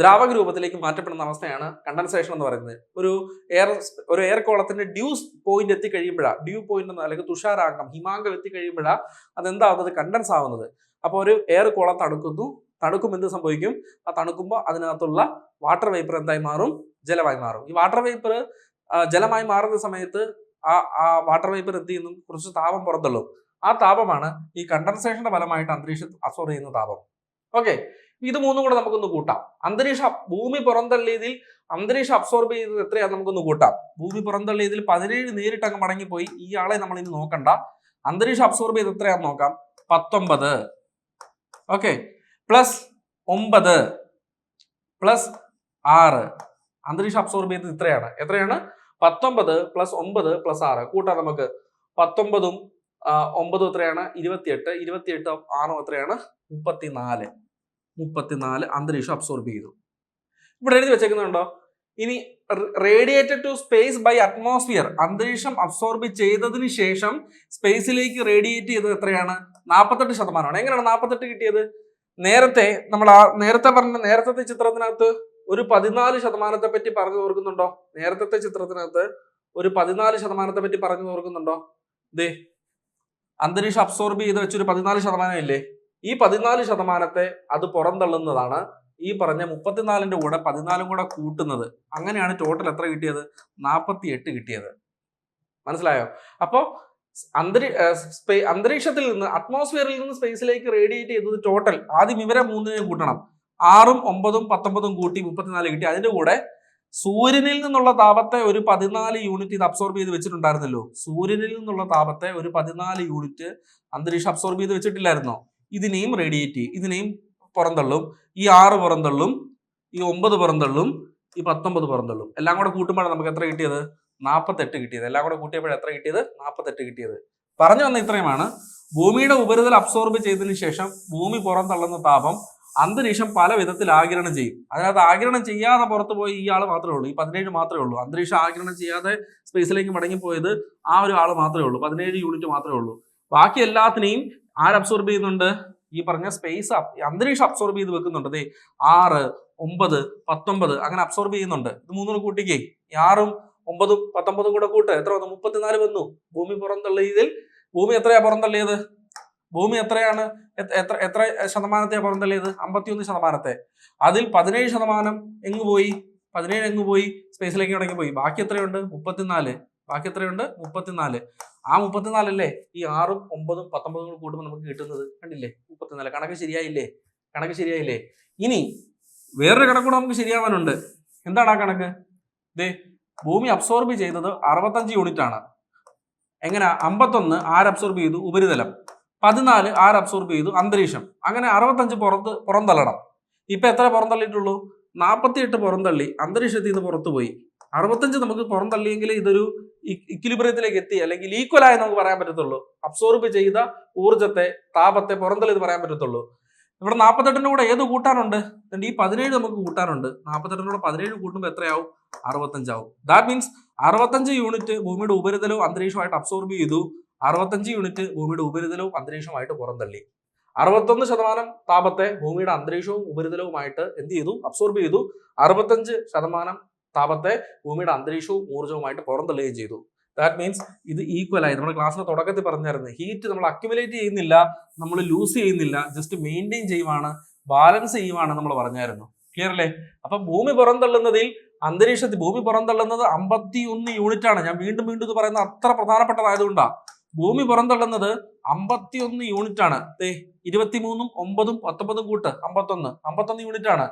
ദ്രാവക രൂപത്തിലേക്ക് മാറ്റപ്പെടുന്ന അവസ്ഥയാണ് കണ്ടൻസേഷൻ എന്ന് പറയുന്നത്. ഒരു എയർ ഒരു എയർ കോളത്തിന്റെ ഡ്യൂസ് പോയിന്റ് എത്തിക്കഴിയുമ്പോഴാണ് ഡ്യൂ പോയിന്റ് എന്ന് അല്ലെങ്കിൽ തുഷാരാംഗം ഹിമാംഗം എത്തിക്കഴിയുമ്പോഴാണ് അതെന്താവുന്നത് കണ്ടൻസ് ആവുന്നത്. അപ്പോൾ ഒരു എയർ കോളം തണുക്കുന്നു തണുക്കും എന്ത് സംഭവിക്കും? ആ തണുക്കുമ്പോൾ അതിനകത്തുള്ള വാട്ടർ വേപ്പർ എന്തായി മാറും? ജലമായി മാറും. ഈ വാട്ടർ വേപ്പർ ജലമായി മാറുന്ന സമയത്ത് ആ ആ വാട്ടർ വേപ്പർ എന്ത് ചെയ്യുന്നു? കുറച്ച് താപം പുറത്തുള്ളൂ ആ താപമാണ് ഈ കണ്ടൻസേഷന്റെ ഫലമായിട്ട് അന്തരീക്ഷം അബ്സോർവ് ചെയ്യുന്ന താപം. ഓക്കെ ഇത് മൂന്നും കൂടെ നമുക്കൊന്ന് കൂട്ടാം. അന്തരീക്ഷ ഭൂമി പുറന്തള്ളിയതിൽ അന്തരീക്ഷം അബ്സോർബ് ചെയ്തത് എത്രയാണ് നമുക്കൊന്ന് കൂട്ടാം. ഭൂമി പുറന്തള്ളിയതിൽ പതിനേഴ് നേരിട്ട് അങ്ങ് മടങ്ങിപ്പോയി ആളെ നമ്മൾ ഇനി നോക്കണ്ട. അന്തരീക്ഷം അബ്സോർബ് ചെയ്ത് എത്രയാന്ന് നോക്കാം. പത്തൊമ്പത്. ഓക്കെ പ്ലസ് ഒമ്പത്. പ്ലസ് ആറ്. അന്തരീക്ഷം അബ്സോർബ് ചെയ്തത് ഇത്രയാണ്. എത്രയാണ്? പത്തൊമ്പത് പ്ലസ് ഒമ്പത് പ്ലസ് ആറ്. കൂട്ടാം നമുക്ക്. പത്തൊമ്പതും ഒമ്പതും എത്രയാണ്? ഇരുപത്തിയെട്ട്. ഇരുപത്തിയെട്ട് ആറും എത്രയാണ്? മുപ്പത്തിനാല്. മുപ്പത്തിനാല് അന്തരീക്ഷം അബ്സോർബ് ചെയ്തു. ഇവിടെ എഴുതി വെച്ചേക്കുന്നുണ്ടോ? ഇനി radiated to space by atmosphere അന്തരീക്ഷം അബ്സോർബ് ചെയ്തതിന് ശേഷം സ്പേസിലേക്ക് റേഡിയേറ്റ് ചെയ്തത് എത്രയാണ്? നാൽപ്പത്തെട്ട് ശതമാനമാണ്. എങ്ങനെയാണ് നാൽപ്പത്തെട്ട് കിട്ടിയത്? നേരത്തെ നമ്മൾ ആ നേരത്തെ പറഞ്ഞ നേരത്തെ ചിത്രത്തിനകത്ത് ഒരു പതിനാല് ശതമാനത്തെ പറ്റി പറഞ്ഞു ഓർക്കുന്നുണ്ടോ? നേരത്തെ ചിത്രത്തിനകത്ത് ഒരു പതിനാല് ശതമാനത്തെ പറ്റി പറഞ്ഞു ഓർക്കുന്നുണ്ടോ? ദേ അന്തരീക്ഷം അബ്സോർബ് ചെയ്ത് വെച്ചൊരു പതിനാല് ശതമാനം ഇല്ലേ? ഈ പതിനാല് ശതമാനത്തെ അത് പുറന്തള്ളുന്നതാണ്. ഈ പറഞ്ഞ മുപ്പത്തിനാലിന്റെ കൂടെ പതിനാലും കൂടെ കൂട്ടുന്നത്. അങ്ങനെയാണ് ടോട്ടൽ എത്ര കിട്ടിയത്? നാൽപ്പത്തി എട്ട് കിട്ടിയത്. മനസ്സിലായോ? അപ്പോ അന്തരീ അന്തരീക്ഷത്തിൽ നിന്ന് അറ്റ്മോസ്ഫിയറിൽ നിന്ന് സ്പേസിലേക്ക് റേഡിയേറ്റ് ചെയ്തത് ടോട്ടൽ ആദ്യം ഇവരെ മൂന്നിനെയും കൂട്ടണം. ആറും ഒമ്പതും പത്തൊമ്പതും കൂട്ടി മുപ്പത്തിനാല് കിട്ടി. അതിന്റെ കൂടെ സൂര്യനിൽ നിന്നുള്ള താപത്തെ ഒരു പതിനാല് യൂണിറ്റ് ഇത് അബ്സോർബ് ചെയ്ത് വെച്ചിട്ടുണ്ടായിരുന്നല്ലോ. സൂര്യനിൽ നിന്നുള്ള താപത്തെ ഒരു പതിനാല് യൂണിറ്റ് അന്തരീക്ഷം അബ്സോർബ് ചെയ്ത് വെച്ചിട്ടില്ലായിരുന്നോ? ഇതിനെയും റേഡിയേറ്റ് ചെയ്യും. ഇതിനെയും പുറന്തള്ളും. ഈ ആറ് പുറന്തള്ളും ഈ ഒമ്പത് പുറന്തള്ളും ഈ പത്തൊമ്പത് പുറന്തള്ളും. എല്ലാം കൂടെ കൂട്ടുമ്പോഴാണ് നമുക്ക് എത്ര കിട്ടിയത്? നാൽപ്പത്തെട്ട് കിട്ടിയത്. എല്ലാം കൂടെ കൂട്ടിയപ്പോൾ എത്ര കിട്ടിയത്? നാൽപ്പത്തെട്ട് കിട്ടിയത്. പറഞ്ഞു വന്ന ഇത്രയുമാണ്. ഭൂമിയുടെ ഉപരിതലം അബ്സോർബ് ചെയ്തതിനു ശേഷം ഭൂമി പുറന്തള്ളുന്ന താപം അന്തരീക്ഷം പല വിധത്തിൽ ആഗിരണം ചെയ്യും. അതിനകത്ത് ആഗിരണം ചെയ്യാതെ പുറത്ത് പോയി ഈ ആൾ മാത്രമേ ഉള്ളൂ. ഈ പതിനേഴ് മാത്രമേ ഉള്ളൂ. അന്തരീക്ഷം ആഗിരണം ചെയ്യാതെ സ്പേസിലേക്ക് മടങ്ങിപ്പോയത് ആ ഒരു ആൾ മാത്രമേ ഉള്ളൂ. പതിനേഴ് യൂണിറ്റ് മാത്രമേ ഉള്ളൂ. ബാക്കി എല്ലാത്തിനെയും ആര് അബ്സോർബ് ചെയ്യുന്നുണ്ട്? ഈ പറഞ്ഞ സ്പേസ് അന്തരീക്ഷം അബ്സോർബ് ചെയ്ത് വെക്കുന്നുണ്ട്. ദേ ആറ് ഒമ്പത് പത്തൊമ്പത് അങ്ങനെ അബ്സോർബ് ചെയ്യുന്നുണ്ട്. ഇത് മൂന്നും കൂട്ടിക്കേ. ഈ ആറും ഒമ്പതും പത്തൊമ്പതും കൂടെ കൂട്ട്. എത്ര വന്നു? മുപ്പത്തിനാല് വന്നു. ഭൂമി പുറന്തള്ളിയതിൽ ഭൂമി എത്രയാ പുറന്തള്ളിയത്? ഭൂമി എത്രയാണ്? എത്ര- എത്ര എത്ര ശതമാനത്തെയാ പുറന്തള്ളിയത്? അമ്പത്തിയൊന്ന് ശതമാനത്തെ. അതിൽ പതിനേഴ് ശതമാനം എങ്ങ് പോയി? പതിനേഴ് എങ്ങ് പോയി? സ്പേസിലേക്ക് ഇടങ്ങി പോയി. ബാക്കി എത്രയുണ്ട്? മുപ്പത്തിനാല്. ബാക്കി എത്രയുണ്ട്? മുപ്പത്തിനാല്. ആ മുപ്പത്തിനാലല്ലേ? ഈ ആറും ഒമ്പതും പത്തൊമ്പതും കൂടുമ്പോൾ നമുക്ക് കിട്ടുന്നത് കണ്ടില്ലേ? മുപ്പത്തിനാല്. കണക്ക് ശരിയായില്ലേ? കണക്ക് ശരിയായില്ലേ? ഇനി വേറൊരു കണക്കൂടെ നമുക്ക് ശരിയാവാനുണ്ട്. എന്താണ് ആ കണക്ക്? ദേ ഭൂമി അബ്സോർബ് ചെയ്തത് അറുപത്തഞ്ച് യൂണിറ്റ് ആണ്. എങ്ങനെ? അമ്പത്തൊന്ന് ആര് അബ്സോർബ് ചെയ്തു ഉപരിതലം. പതിനാല് ആര് അബ്സോർബ് ചെയ്തു അന്തരീക്ഷം. അങ്ങനെ അറുപത്തഞ്ച് പുറത്ത് പുറന്തള്ളണം. ഇപ്പൊ എത്ര പുറന്തള്ളിയിട്ടുള്ളൂ? നാൽപ്പത്തിയെട്ട് പുറന്തള്ളി. അന്തരീക്ഷത്തിൽ നിന്ന് പുറത്തു പോയി അറുപത്തഞ്ച് നമുക്ക് പുറന്തള്ളിയെങ്കിൽ ഇതൊരു ഇക്വിലിബ്രിയത്തിലേക്ക് എത്തി അല്ലെങ്കിൽ ഈക്വൽ ആയി നമുക്ക് പറയാൻ പറ്റത്തുള്ളൂ. അബ്സോർബ് ചെയ്ത ഊർജത്തെ താപത്തെ പുറന്തള്ളി എന്ന് പറയാൻ പറ്റത്തുള്ളൂ. ഇവിടെ നാൽപ്പത്തെട്ടിന്റെ കൂടെ ഏത് കൂട്ടാനുണ്ട്? ഈ പതിനേഴ് നമുക്ക് കൂട്ടാനുണ്ട്. നാൽപ്പത്തെട്ടിന്റെ കൂടെ പതിനേഴ് കൂട്ടുമ്പോൾ എത്രയാവും? അറുപത്തഞ്ചാവും. ദാറ്റ് മീൻസ് അറുപത്തഞ്ച് യൂണിറ്റ് ഭൂമിയുടെ ഉപരിതലവും അന്തരീക്ഷമായിട്ട് അബ്സോർബ് ചെയ്തു അറുപത്തഞ്ച് യൂണിറ്റ് ഭൂമിയുടെ ഉപരിതലവും അന്തരീക്ഷമായിട്ട് പുറന്തള്ളി. അറുപത്തൊന്ന് ശതമാനം താപത്തെ ഭൂമിയുടെ അന്തരീക്ഷവും ഉപരിതലവുമായിട്ട് എന്ത് ചെയ്തു? അബ്സോർബ് ചെയ്തു. അറുപത്തഞ്ച് ശതമാനം താപത്തെ ഭൂമിയുടെ അന്തരീക്ഷവും ഊർജവുമായിട്ട് പുറന്തള്ളുകയും ചെയ്തു. ദാറ്റ് മീൻസ് ഇത് ഈക്വൽ ആയി. നമ്മുടെ ക്ലാസ്സിന്റെ തുടക്കത്തിൽ പറഞ്ഞായിരുന്നു ഹീറ്റ് നമ്മൾ അക്യുമുലേറ്റ് ചെയ്യുന്നില്ല നമ്മൾ ലൂസ് ചെയ്യുന്നില്ല ജസ്റ്റ് മെയിന്റെയിൻ ചെയ്യുവാണ് ബാലൻസ് ചെയ്യുവാണ് നമ്മൾ പറഞ്ഞായിരുന്നു. ക്ലിയർ അല്ലേ? അപ്പൊ ഭൂമി പുറന്തള്ളുന്നതിൽ അന്തരീക്ഷത്തിൽ ഭൂമി പുറന്തള്ളുന്നത് അമ്പത്തി ഒന്ന് യൂണിറ്റ് ആണ്. ഞാൻ വീണ്ടും വീണ്ടും ഇത് പറയുന്നത് അത്ര പ്രധാനപ്പെട്ടതായതുകൊണ്ടാ. ഭൂമി പുറന്തള്ളുന്നത് അമ്പത്തി ഒന്ന് യൂണിറ്റ് ആണ് ഇരുപത്തിമൂന്നും ഒമ്പതും പത്തൊമ്പതും കൂട്ട് അമ്പത്തൊന്ന്. അമ്പത്തൊന്ന് യൂണിറ്റ് ആണ്.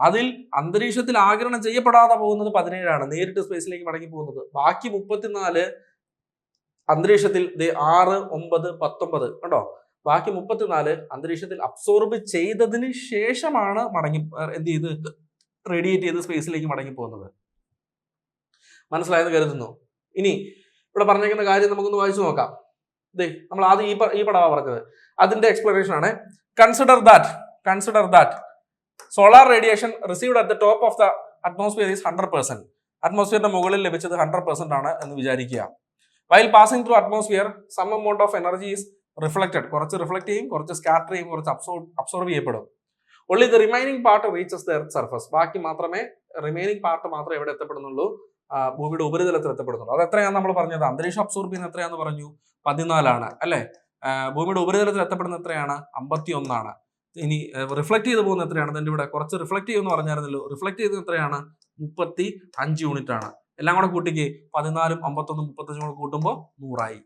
അതിൽ അന്തരീക്ഷത്തിൽ ആഗിരണം ചെയ്യപ്പെടാതെ പോകുന്നത് പതിനേഴാണ്. നേരിട്ട് സ്പേസിലേക്ക് മടങ്ങി പോകുന്നത്. ബാക്കി മുപ്പത്തിനാല് അന്തരീക്ഷത്തിൽ ആറ് ഒമ്പത് പത്തൊമ്പത് കണ്ടോ? ബാക്കി മുപ്പത്തിനാല് അന്തരീക്ഷത്തിൽ അബ്സോർബ് ചെയ്തതിന് ശേഷമാണ് മടങ്ങി എന്ത് ചെയ്ത് റേഡിയേറ്റ് ചെയ്ത് സ്പേസിലേക്ക് മടങ്ങി പോകുന്നത്. മനസ്സിലായെന്ന് കരുതുന്നു. ഇനി ഇവിടെ പറഞ്ഞേക്കുന്ന കാര്യം നമുക്കൊന്ന് വായിച്ചു നോക്കാം. ദേ നമ്മൾ ആദ്യം ഈ പടവാ പറഞ്ഞത്. അതിന്റെ എക്സ്പ്ലനേഷൻ ആണ്. Consider that consider that solar radiation received at the top of the atmosphere is hundred percent അറ്റ്മോസ്ഫിയറിന്റെ മുകളിൽ ലഭിച്ചത് ഹൺഡ്രഡ് പെർസെന്റ് ആണ് എന്ന് വിചാരിക്കുക. While passing through atmosphere some amount of energy is reflected കുറച്ച് റിഫ്ലക്ട് ചെയ്യും കുറച്ച് സ്കാറ്റർ ചെയ്യും കുറച്ച് അബ്സോർബ് അബ്സോർബ് ചെയ്യപ്പെടും. Only the remaining part reaches the earth surface ബാക്കി മാത്രമേ റിമൈനിങ് പാർട്ട് മാത്രമേ എവിടെ എത്തപ്പെടുന്നുള്ളൂ? ഭൂമിയുടെ ഉപരിതലത്തിൽ എത്തപ്പെടുന്നുള്ളൂ. അത് എത്രയാണ് നമ്മൾ പറഞ്ഞത്? അന്തരീക്ഷം അബ്സോർബ് ചെയ്യുന്ന എത്രയാന്ന് പറഞ്ഞു? പതിനാലാണ്. അല്ലെ? ഭൂമിയുടെ ഉപരിതലത്തിൽ എത്തപ്പെടുന്ന എത്രയാണ്? അമ്പത്തി ഒന്നാണ് ഇനി റിഫ്ലക്ട് ചെയ്ത് പോകുന്ന എത്രയാണ്? എന്റെ ഇവിടെ കുറച്ച് റിഫ്ലക്ട് ചെയ്യുമെന്ന് പറഞ്ഞായിരുന്നല്ലോ. റിഫ്ലക്ട് ചെയ്തത് എത്രയാണ്? മുപ്പത്തി അഞ്ച് യൂണിറ്റ് ആണ്. എല്ലാം കൂടെ കൂട്ടിക്ക് പതിനാലും അമ്പത്തൊന്നും മുപ്പത്തഞ്ചും കൂടെ കൂട്ടുമ്പോൾ നൂറായി.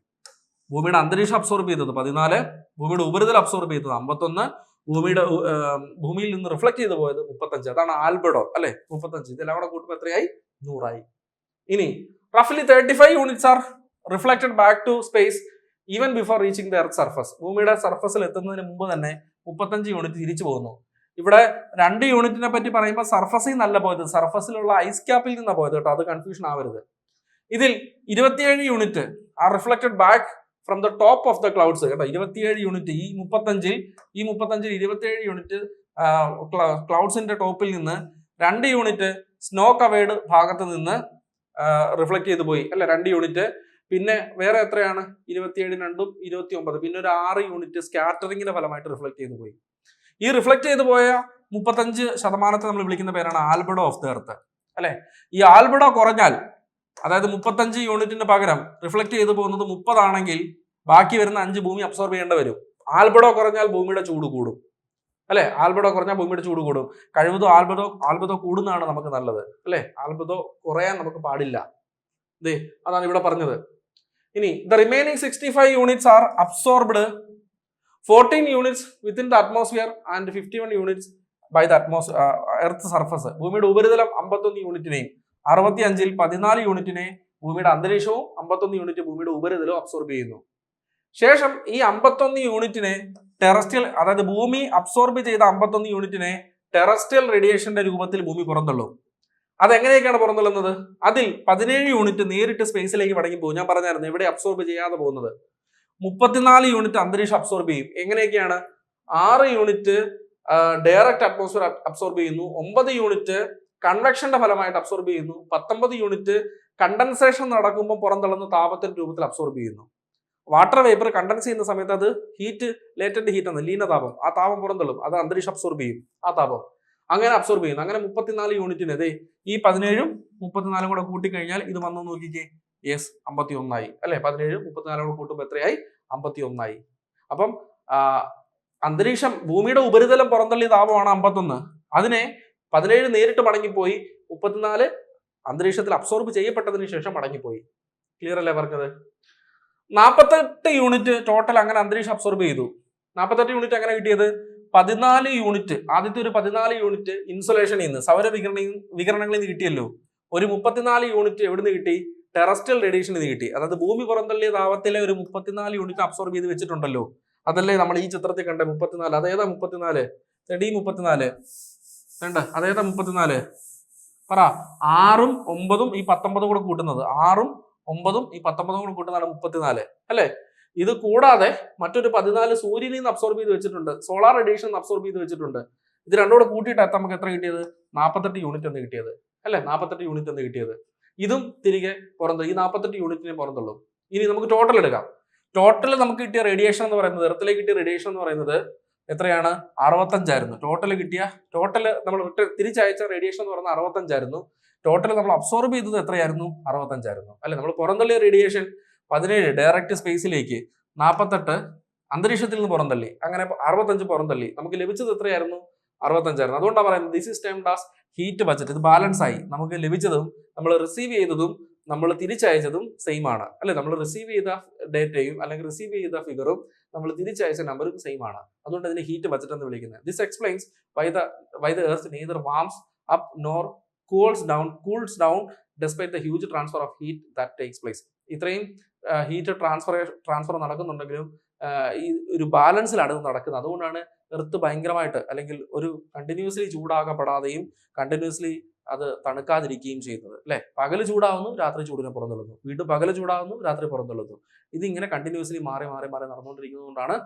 ഭൂമിയുടെ അന്തരീക്ഷം അബ്സോർബ് ചെയ്തത് പതിനാല് ഭൂമിയുടെ ഉപരിതലം അബ്സോർബ് ചെയ്തത് അമ്പത്തൊന്ന് ഭൂമിയുടെ ഭൂമിയിൽ നിന്ന് റിഫ്ലക്ട് ചെയ്ത് പോയത് മുപ്പത്തഞ്ച്. അതാണ് ആൽബഡോ അല്ലെ? മുപ്പത്തഞ്ച്. ഇതെല്ലാം കൂടെ കൂട്ടുമ്പോൾ എത്രയായി? നൂറായി. ഇനി റഫ്ലി thirty five units are reflected back to space even before reaching the earth surface ഭൂമിയുടെ സർഫസിൽ എത്തുന്നതിന് മുമ്പ് തന്നെ മുപ്പത്തഞ്ച് യൂണിറ്റ് തിരിച്ചു പോകുന്നു. ഇവിടെ രണ്ട് യൂണിറ്റിനെ പറ്റി പറയുമ്പോൾ സർഫസിൽ നിന്നല്ല പോയത്. സർഫസിലുള്ള ഐസ് ക്യാപ്പിൽ നിന്നാണ് പോയത് കേട്ടോ. അത് കൺഫ്യൂഷൻ ആവരുത്. ഇതിൽ ഇരുപത്തിയേഴ് unit are reflected back from the top of the clouds കേട്ടോ. ഇരുപത്തിയേഴ് യൂണിറ്റ് ഈ മുപ്പത്തഞ്ചിൽ ഈ മുപ്പത്തഞ്ചിൽ ഇരുപത്തിയേഴ് യൂണിറ്റ് ക്ലൗഡ്സിന്റെ ടോപ്പിൽ നിന്ന് രണ്ട് യൂണിറ്റ് സ്നോ കവേർഡ് ഭാഗത്ത് നിന്ന് റിഫ്ലക്ട് ചെയ്തു പോയി. അല്ലെ രണ്ട് യൂണിറ്റ് പിന്നെ വേറെ എത്രയാണ്? ഇരുപത്തിയേഴ് രണ്ടും ഇരുപത്തി ഒമ്പത് പിന്നെ ഒരു ആറ് യൂണിറ്റ് സ്കാറ്ററിങ്ങിന്റെ ഫലമായിട്ട് റിഫ്ലക്ട് ചെയ്തു പോയി. ഈ റിഫ്ലക്ട് ചെയ്തു പോയ മുപ്പത്തഞ്ച് ശതമാനത്തെ നമ്മൾ വിളിക്കുന്ന പേരാണ് ആൽബഡോ ഓഫ് ദ എർത്ത് അല്ലെ? ഈ ആൽബഡോ കുറഞ്ഞാൽ അതായത് മുപ്പത്തഞ്ച് യൂണിറ്റിന് പകരം റിഫ്ലക്ട് ചെയ്തു പോകുന്നത് മുപ്പതാണെങ്കിൽ ബാക്കി വരുന്ന അഞ്ച് ഭൂമി അബ്സോർബ് ചെയ്യേണ്ടി വരും. ആൽബഡോ കുറഞ്ഞാൽ ഭൂമിയുടെ ചൂട് കൂടും. അല്ലെ? ആൽബഡോ കുറഞ്ഞാൽ ഭൂമിയുടെ ചൂട് കൂടും. കഴിവതോ ആൽബഡോ ആൽബഡോ കൂടുന്നതാണ് നമുക്ക് നല്ലത്. അല്ലെ? ആൽബഡോ കുറയാൻ നമുക്ക് പാടില്ല. ദേ അതാണ് ഇവിടെ പറഞ്ഞത്. ഇനി the remaining sixty five units are absorbed fourteen units within the atmosphere and fifty one units by the atmos earth surface ഭൂമിയുടെ ഉപരിതലം അമ്പത്തൊന്ന് യൂണിറ്റിനെയും അറുപത്തി അഞ്ചിൽ പതിനാല് യൂണിറ്റിനെ ഭൂമിയുടെ അന്തരീക്ഷവും അമ്പത്തൊന്ന് യൂണിറ്റ് ഭൂമിയുടെ ഉപരിതലവും അബ്സോർബ് ചെയ്യുന്നു. ശേഷം ഈ അമ്പത്തൊന്ന് യൂണിറ്റിനെ ടെറസ്ട്രിയൽ അതായത് ഭൂമി അബ്സോർബ് ചെയ്ത അമ്പത്തൊന്ന് യൂണിറ്റിനെ ടെറസ്ട്രിയൽ റേഡിയേഷന്റെ രൂപത്തിൽ ഭൂമി പുറന്തള്ളും. അതെങ്ങനെയൊക്കെയാണ് പുറന്തള്ളുന്നത്? അതിൽ പതിനേഴ് യൂണിറ്റ് നേരിട്ട് സ്പേസിലേക്ക് മടങ്ങി പോകും ഞാൻ പറഞ്ഞായിരുന്നു എവിടെ അബ്സോർബ് ചെയ്യാതെ പോകുന്നത്. മുപ്പത്തിനാല് യൂണിറ്റ് അന്തരീക്ഷം അബ്സോർബ് ചെയ്യും. എങ്ങനെയൊക്കെയാണ്? ആറ് യൂണിറ്റ് ഡയറക്റ്റ് അറ്റ്മോസ്ഫിയർ അബ്സോർബ് ചെയ്യുന്നു. ഒമ്പത് യൂണിറ്റ് കൺവെക്ഷന്റെ ഫലമായിട്ട് അബ്സോർബ് ചെയ്യുന്നു. പത്തൊമ്പത് യൂണിറ്റ് കണ്ടൻസേഷൻ നടക്കുമ്പോൾ പുറന്തള്ളുന്ന താപത്തിന്റെ രൂപത്തിൽ അബ്സോർബ് ചെയ്യുന്നു. വാട്ടർ വേപ്പർ കണ്ടൻസ് ചെയ്യുന്ന സമയത്ത് അത് ഹീറ്റ് ലേറ്റന്റ് ഹീറ്റ് ആണ്. ലീനതാപം. ആ താപം പുറന്തള്ളും. അത് അന്തരീക്ഷം അബ്സോർബ് ചെയ്യും. ആ താപം. അങ്ങനെ അബ്സോർബ് ചെയ്യുന്നു. അങ്ങനെ മുപ്പത്തിനാല് യൂണിറ്റിന് അതെ ഈ പതിനേഴും മുപ്പത്തിനാലും കൂടെ കൂട്ടിക്കഴിഞ്ഞാൽ ഇത് വന്നു നോക്കിക്കേ. യെസ് അമ്പത്തി ഒന്നായി അല്ലെ? പതിനേഴ് മുപ്പത്തിനാലും കൂടെ കൂട്ടുമ്പോൾ എത്രയായി? അമ്പത്തി ഒന്നായി അപ്പം അന്തരീക്ഷം ഭൂമിയുടെ ഉപരിതലം പുറന്തള്ളിയ താപമാണ് അമ്പത്തൊന്ന്. അതിനെ പതിനേഴ് നേരിട്ട് മടങ്ങിപ്പോയി. മുപ്പത്തിനാല് അന്തരീക്ഷത്തിൽ അബ്സോർബ് ചെയ്യപ്പെട്ടതിന് ശേഷം മടങ്ങിപ്പോയി. ക്ലിയർ അല്ലേ പറഞ്ഞത്? നാൽപ്പത്തെട്ട് യൂണിറ്റ് ടോട്ടൽ അങ്ങനെ അന്തരീക്ഷം അബ്സോർബ് ചെയ്തു. നാൽപ്പത്തെട്ട് യൂണിറ്റ് അങ്ങനെ കിട്ടിയത്? പതിനാല് യൂണിറ്റ് ആദ്യത്തെ ഒരു പതിനാല് യൂണിറ്റ് ഇൻസുലേഷനിൽ നിന്ന് സൗര വികരണ വികരണങ്ങളിൽ നിന്ന് കിട്ടിയല്ലോ. ഒരു മുപ്പത്തിനാല് യൂണിറ്റ് എവിടുന്ന് കിട്ടി? ടെറസ്ട്രൽ റേഡിയേഷനിൽ നിന്ന് കിട്ടി. അതായത് ഭൂമി പുറന്തള്ളിയ താപത്തിലെ ഒരു മുപ്പത്തിനാല് യൂണിറ്റ് അബ്സോർബ് ചെയ്ത് വെച്ചിട്ടുണ്ടല്ലോ. അതല്ലേ നമ്മൾ ഈ ചിത്രത്തിൽ കണ്ട മുപ്പത്തിനാല്? അതേതാ മുപ്പത്തിനാല്? ഡി മുപ്പത്തിനാല്. വേണ്ട അതേതാ മുപ്പത്തിനാല്? പറ. ആറും ഒമ്പതും ഈ പത്തൊമ്പതും കൂടെ കൂട്ടുന്നത്. ആറും ഒമ്പതും ഈ പത്തൊമ്പതും കൂടെ കൂട്ടുന്നതാണ് മുപ്പത്തിനാല്. അല്ലേ? ഇത് കൂടാതെ മറ്റൊരു പതിനാല് സൂര്യനിൽ നിന്ന് അബ്സോർബ് ചെയ്ത് വെച്ചിട്ടുണ്ട്. സോളാർ റേഡിയേഷൻ അബ്സോർബ് ചെയ്ത് വെച്ചിട്ടുണ്ട്. ഇത് രണ്ടുകൂടെ കൂട്ടിയിട്ട് നമുക്ക് എത്ര കിട്ടിയത്? നാൽപ്പത്തെട്ട് യൂണിറ്റ് എന്ന് കിട്ടിയത്. അല്ലെ? നാൽപ്പത്തെട്ട് യൂണിറ്റ് എന്ന് കിട്ടിയത്. ഇതും തിരികെ പുറന്തോ ഈ നാൽപ്പത്തെട്ട് യൂണിറ്റിനെ പുറന്തള്ളും. ഇനി നമുക്ക് ടോട്ടൽ എടുക്കാം. ടോട്ടൽ നമുക്ക് കിട്ടിയ റേഡിയേഷൻ എന്ന് പറയുന്നത് എർത്തിലേക്ക് കിട്ടിയ റേഡിയേഷൻ എന്ന് പറയുന്നത് എത്രയാണ്? അറുപത്തഞ്ചായിരുന്നു. ടോട്ടൽ കിട്ടിയ ടോട്ടൽ നമ്മൾ തിരിച്ചയച്ച റേഡിയേഷൻ എന്ന് പറയുന്നത് അറുപത്തഞ്ചായിരുന്നു. ടോട്ടൽ നമ്മൾ അബ്സോർബ് ചെയ്തത് എത്രയായിരുന്നു? അറുപത്തഞ്ചായിരുന്നു. അല്ലെ? നമ്മൾ പുറന്തള്ളിയ റേഡിയേഷൻ പതിനേഴ് ഡയറക്റ്റ് സ്പേസിലേക്ക് നാൽപ്പത്തെട്ട് അന്തരീക്ഷത്തിൽ നിന്ന് പുറന്തള്ളി. അങ്ങനെ അറുപത്തഞ്ച് പുറന്തള്ളി. നമുക്ക് ലഭിച്ചത് എത്രയായിരുന്നു? അറുപത്തഞ്ചായിരുന്നു. അതുകൊണ്ടാണ് പറയുന്നത് this is termed as heat budget ഇത് ബാലൻസ് ആയി. നമുക്ക് ലഭിച്ചതും നമ്മൾ റിസീവ് ചെയ്തതും നമ്മൾ തിരിച്ചയച്ചതും സെയിം ആണ്. അല്ലെ? നമ്മൾ റിസീവ് ചെയ്ത ഡേറ്റയും അല്ലെങ്കിൽ റിസീവ് ചെയ്ത ഫിഗറും നമ്മൾ തിരിച്ചയച്ച നമ്പറും സെയിം ആണ്. അതുകൊണ്ട് അതിന് ഹീറ്റ് ബജറ്റ് എന്ന് വിളിക്കുന്നത്. This explains why the why the earth neither warms up nor cools down cools down despite the huge transfer of heat that takes place ഇത്രയും ഹീറ്റ് ട്രാൻസ്ഫർ ട്രാൻസ്ഫർ നടക്കുന്നുണ്ടെങ്കിലും ഈ ഒരു ബാലൻസിലാണ് ഇത് നടക്കുന്നത്. അതുകൊണ്ടാണ് എർത്ത് ഭയങ്കരമായിട്ട് അല്ലെങ്കിൽ ഒരു കണ്ടിന്യൂസ്ലി ചൂടാകപ്പെടാതെയും കണ്ടിന്യൂസ്ലി അത് തണുക്കാതിരിക്കുകയും ചെയ്യുന്നത്. അല്ലെ? പകൽ ചൂടാവുന്നു രാത്രി ചൂടിനെ പുറന്തള്ളുന്നു. വീണ്ടും പകൽ ചൂടാവുന്നു രാത്രി പുറന്തള്ളുന്നു. ഇതിങ്ങനെ കണ്ടിന്യൂസ്ലി മാറി മാറി മാറി നടന്നുകൊണ്ടിരിക്കുന്നതുകൊണ്ടാണ്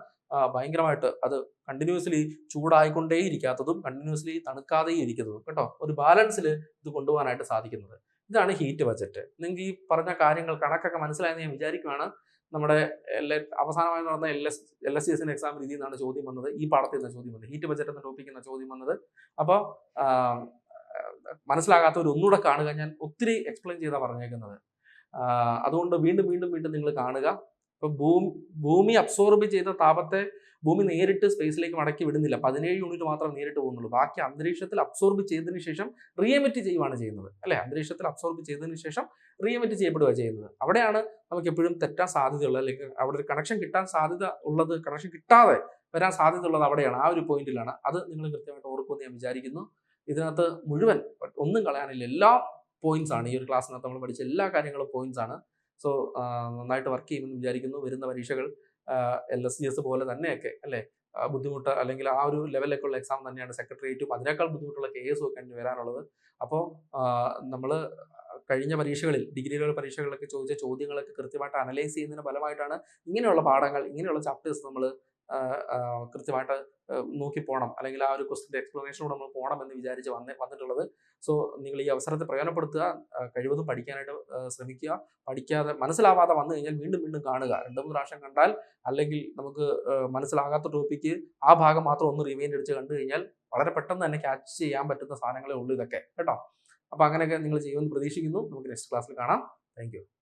ഭയങ്കരമായിട്ട് അത് കണ്ടിന്യൂസ്ലി ചൂടായിക്കൊണ്ടേ ഇരിക്കാത്തതും കണ്ടിന്യൂസ്ലി തണുക്കാതെയും ഇരിക്കുന്നതും. കേട്ടോ? ഒരു ബാലൻസിൽ ഇത് കൊണ്ടുപോകാനായിട്ട് സാധിക്കുന്നത്. ഇതാണ് ഹീറ്റ് ബജറ്റ്. നിങ്ങൾക്ക് ഈ പറഞ്ഞ കാര്യങ്ങൾ കണക്കൊക്കെ മനസ്സിലായെന്ന് ഞാൻ വിചാരിക്കുകയാണ് നമ്മുടെ എൽ അവസാനമായി നടന്ന L S L S C exam രീതിയിൽ നിന്നാണ് ചോദ്യം വന്നത്. ഈ പാഠത്തിൽ നിന്ന് ചോദ്യം വന്നത്. ഹീറ്റ് ബജറ്റ് എന്ന ടോപ്പിക്കിൽ നിന്ന് ചോദ്യം വന്നത്. അപ്പോൾ മനസ്സിലാകാത്തവർ ഒന്നുകൂടെ കാണുക. ഞാൻ ഒത്തിരി എക്സ്പ്ലെയിൻ ചെയ്താൽ പറഞ്ഞേക്കുന്നത്. അതുകൊണ്ട് വീണ്ടും വീണ്ടും വീണ്ടും നിങ്ങൾ കാണുക. ഇപ്പൊ ഭൂമി ഭൂമി അബ്സോർബ് ചെയ്ത താപത്തെ ഭൂമി നേരിട്ട് സ്പേസിലേക്ക് മടക്കി വിടുന്നില്ല. പതിനേഴ് യൂണിറ്റ് മാത്രം നേരിട്ട് പോകുന്നുള്ളൂ. ബാക്കി അന്തരീക്ഷത്തിൽ അബ്സോർബ് ചെയ്തതിന് ശേഷം റീഎമിറ്റ് ചെയ്യുവാണ് ചെയ്യുന്നത്. അല്ലെ? അന്തരീക്ഷത്തിൽ അബ്സോർബ് ചെയ്തതിന് ശേഷം റീഎമിറ്റ് ചെയ്യപ്പെടുക ചെയ്യുന്നത്. അവിടെയാണ് നമുക്ക് എപ്പോഴും തെറ്റാൻ സാധ്യതയുള്ളത്. അല്ലെങ്കിൽ അവിടെ ഒരു കണക്ഷൻ കിട്ടാൻ സാധ്യത ഉള്ളത് കണക്ഷൻ കിട്ടാതെ വരാൻ സാധ്യത ഉള്ളത് അവിടെയാണ്. ആ ഒരു പോയിന്റിലാണ് അത് നിങ്ങൾ കൃത്യമായിട്ട് ഓർക്കുമെന്ന് ഞാൻ വിചാരിക്കുന്നു. ഇതിനകത്ത് മുഴുവൻ ഒന്നും കളയാനില്ല. എല്ലാ പോയിന്റ്സ് ആണ്. ഈ ഒരു ക്ലാസ്സിനകത്ത് നമ്മൾ പഠിച്ച എല്ലാ കാര്യങ്ങളും പോയിന്റ്സ് ആണ്. സോ നന്നായിട്ട് വർക്ക് ചെയ്യുമെന്ന് വിചാരിക്കുന്നു. വരുന്ന പരീക്ഷകൾ എൽ എസ് ജി എസ് പോലെ തന്നെയൊക്കെ അല്ലേ? ബുദ്ധിമുട്ട് അല്ലെങ്കിൽ ആ ഒരു ലെവലിലേക്കുള്ള എക്സാം തന്നെയാണ് സെക്രട്ടേറിയറ്റും അതിനേക്കാൾ ബുദ്ധിമുട്ടുള്ള കെ എസും ഒക്കെ വരാനുള്ളത്. അപ്പോൾ നമ്മൾ കഴിഞ്ഞ പരീക്ഷകളിൽ ഡിഗ്രി ലെവൽ പരീക്ഷകളിലൊക്കെ ചോദിച്ച ചോദ്യങ്ങളൊക്കെ കൃത്യമായിട്ട് അനലൈസ് ചെയ്യുന്നതിന് ഫലമായിട്ടാണ് ഇങ്ങനെയുള്ള പാഠങ്ങൾ ഇങ്ങനെയുള്ള ചാപ്റ്റേഴ്സ് നമ്മൾ കൃത്യമായിട്ട് നോക്കി പോകണം അല്ലെങ്കിൽ ആ ഒരു ക്വസ്റ്റിന്റെ എക്സ്പ്ലനേഷനോട് നമ്മൾ പോകണം എന്ന് വിചാരിച്ച് വന്ന് വന്നിട്ടുള്ളത്. സോ നിങ്ങൾ ഈ അവസരത്തെ പ്രയോജനപ്പെടുത്തുക കഴിവതും പഠിക്കാനായിട്ട് ശ്രമിക്കുക. പഠിക്കാതെ മനസ്സിലാവാതെ വന്നു കഴിഞ്ഞാൽ വീണ്ടും വീണ്ടും കാണുക. രണ്ട് മൂന്ന് പ്രാവശ്യം കണ്ടാൽ അല്ലെങ്കിൽ നമുക്ക് മനസ്സിലാകാത്ത ടോപ്പിക്ക് ആ ഭാഗം മാത്രം ഒന്ന് റിവൈൻഡ് അടിച്ച് കണ്ടു കഴിഞ്ഞാൽ വളരെ പെട്ടെന്ന് തന്നെ ക്യാച്ച് ചെയ്യാൻ പറ്റുന്ന സാധനങ്ങളേ ഉള്ളൂ ഇതൊക്കെ. കേട്ടോ? അപ്പോൾ അങ്ങനെയൊക്കെ നിങ്ങൾ ചെയ്യുമെന്ന് പ്രതീക്ഷിക്കുന്നു. നമുക്ക് നെക്സ്റ്റ് ക്ലാസ്സിൽ കാണാം. താങ്ക്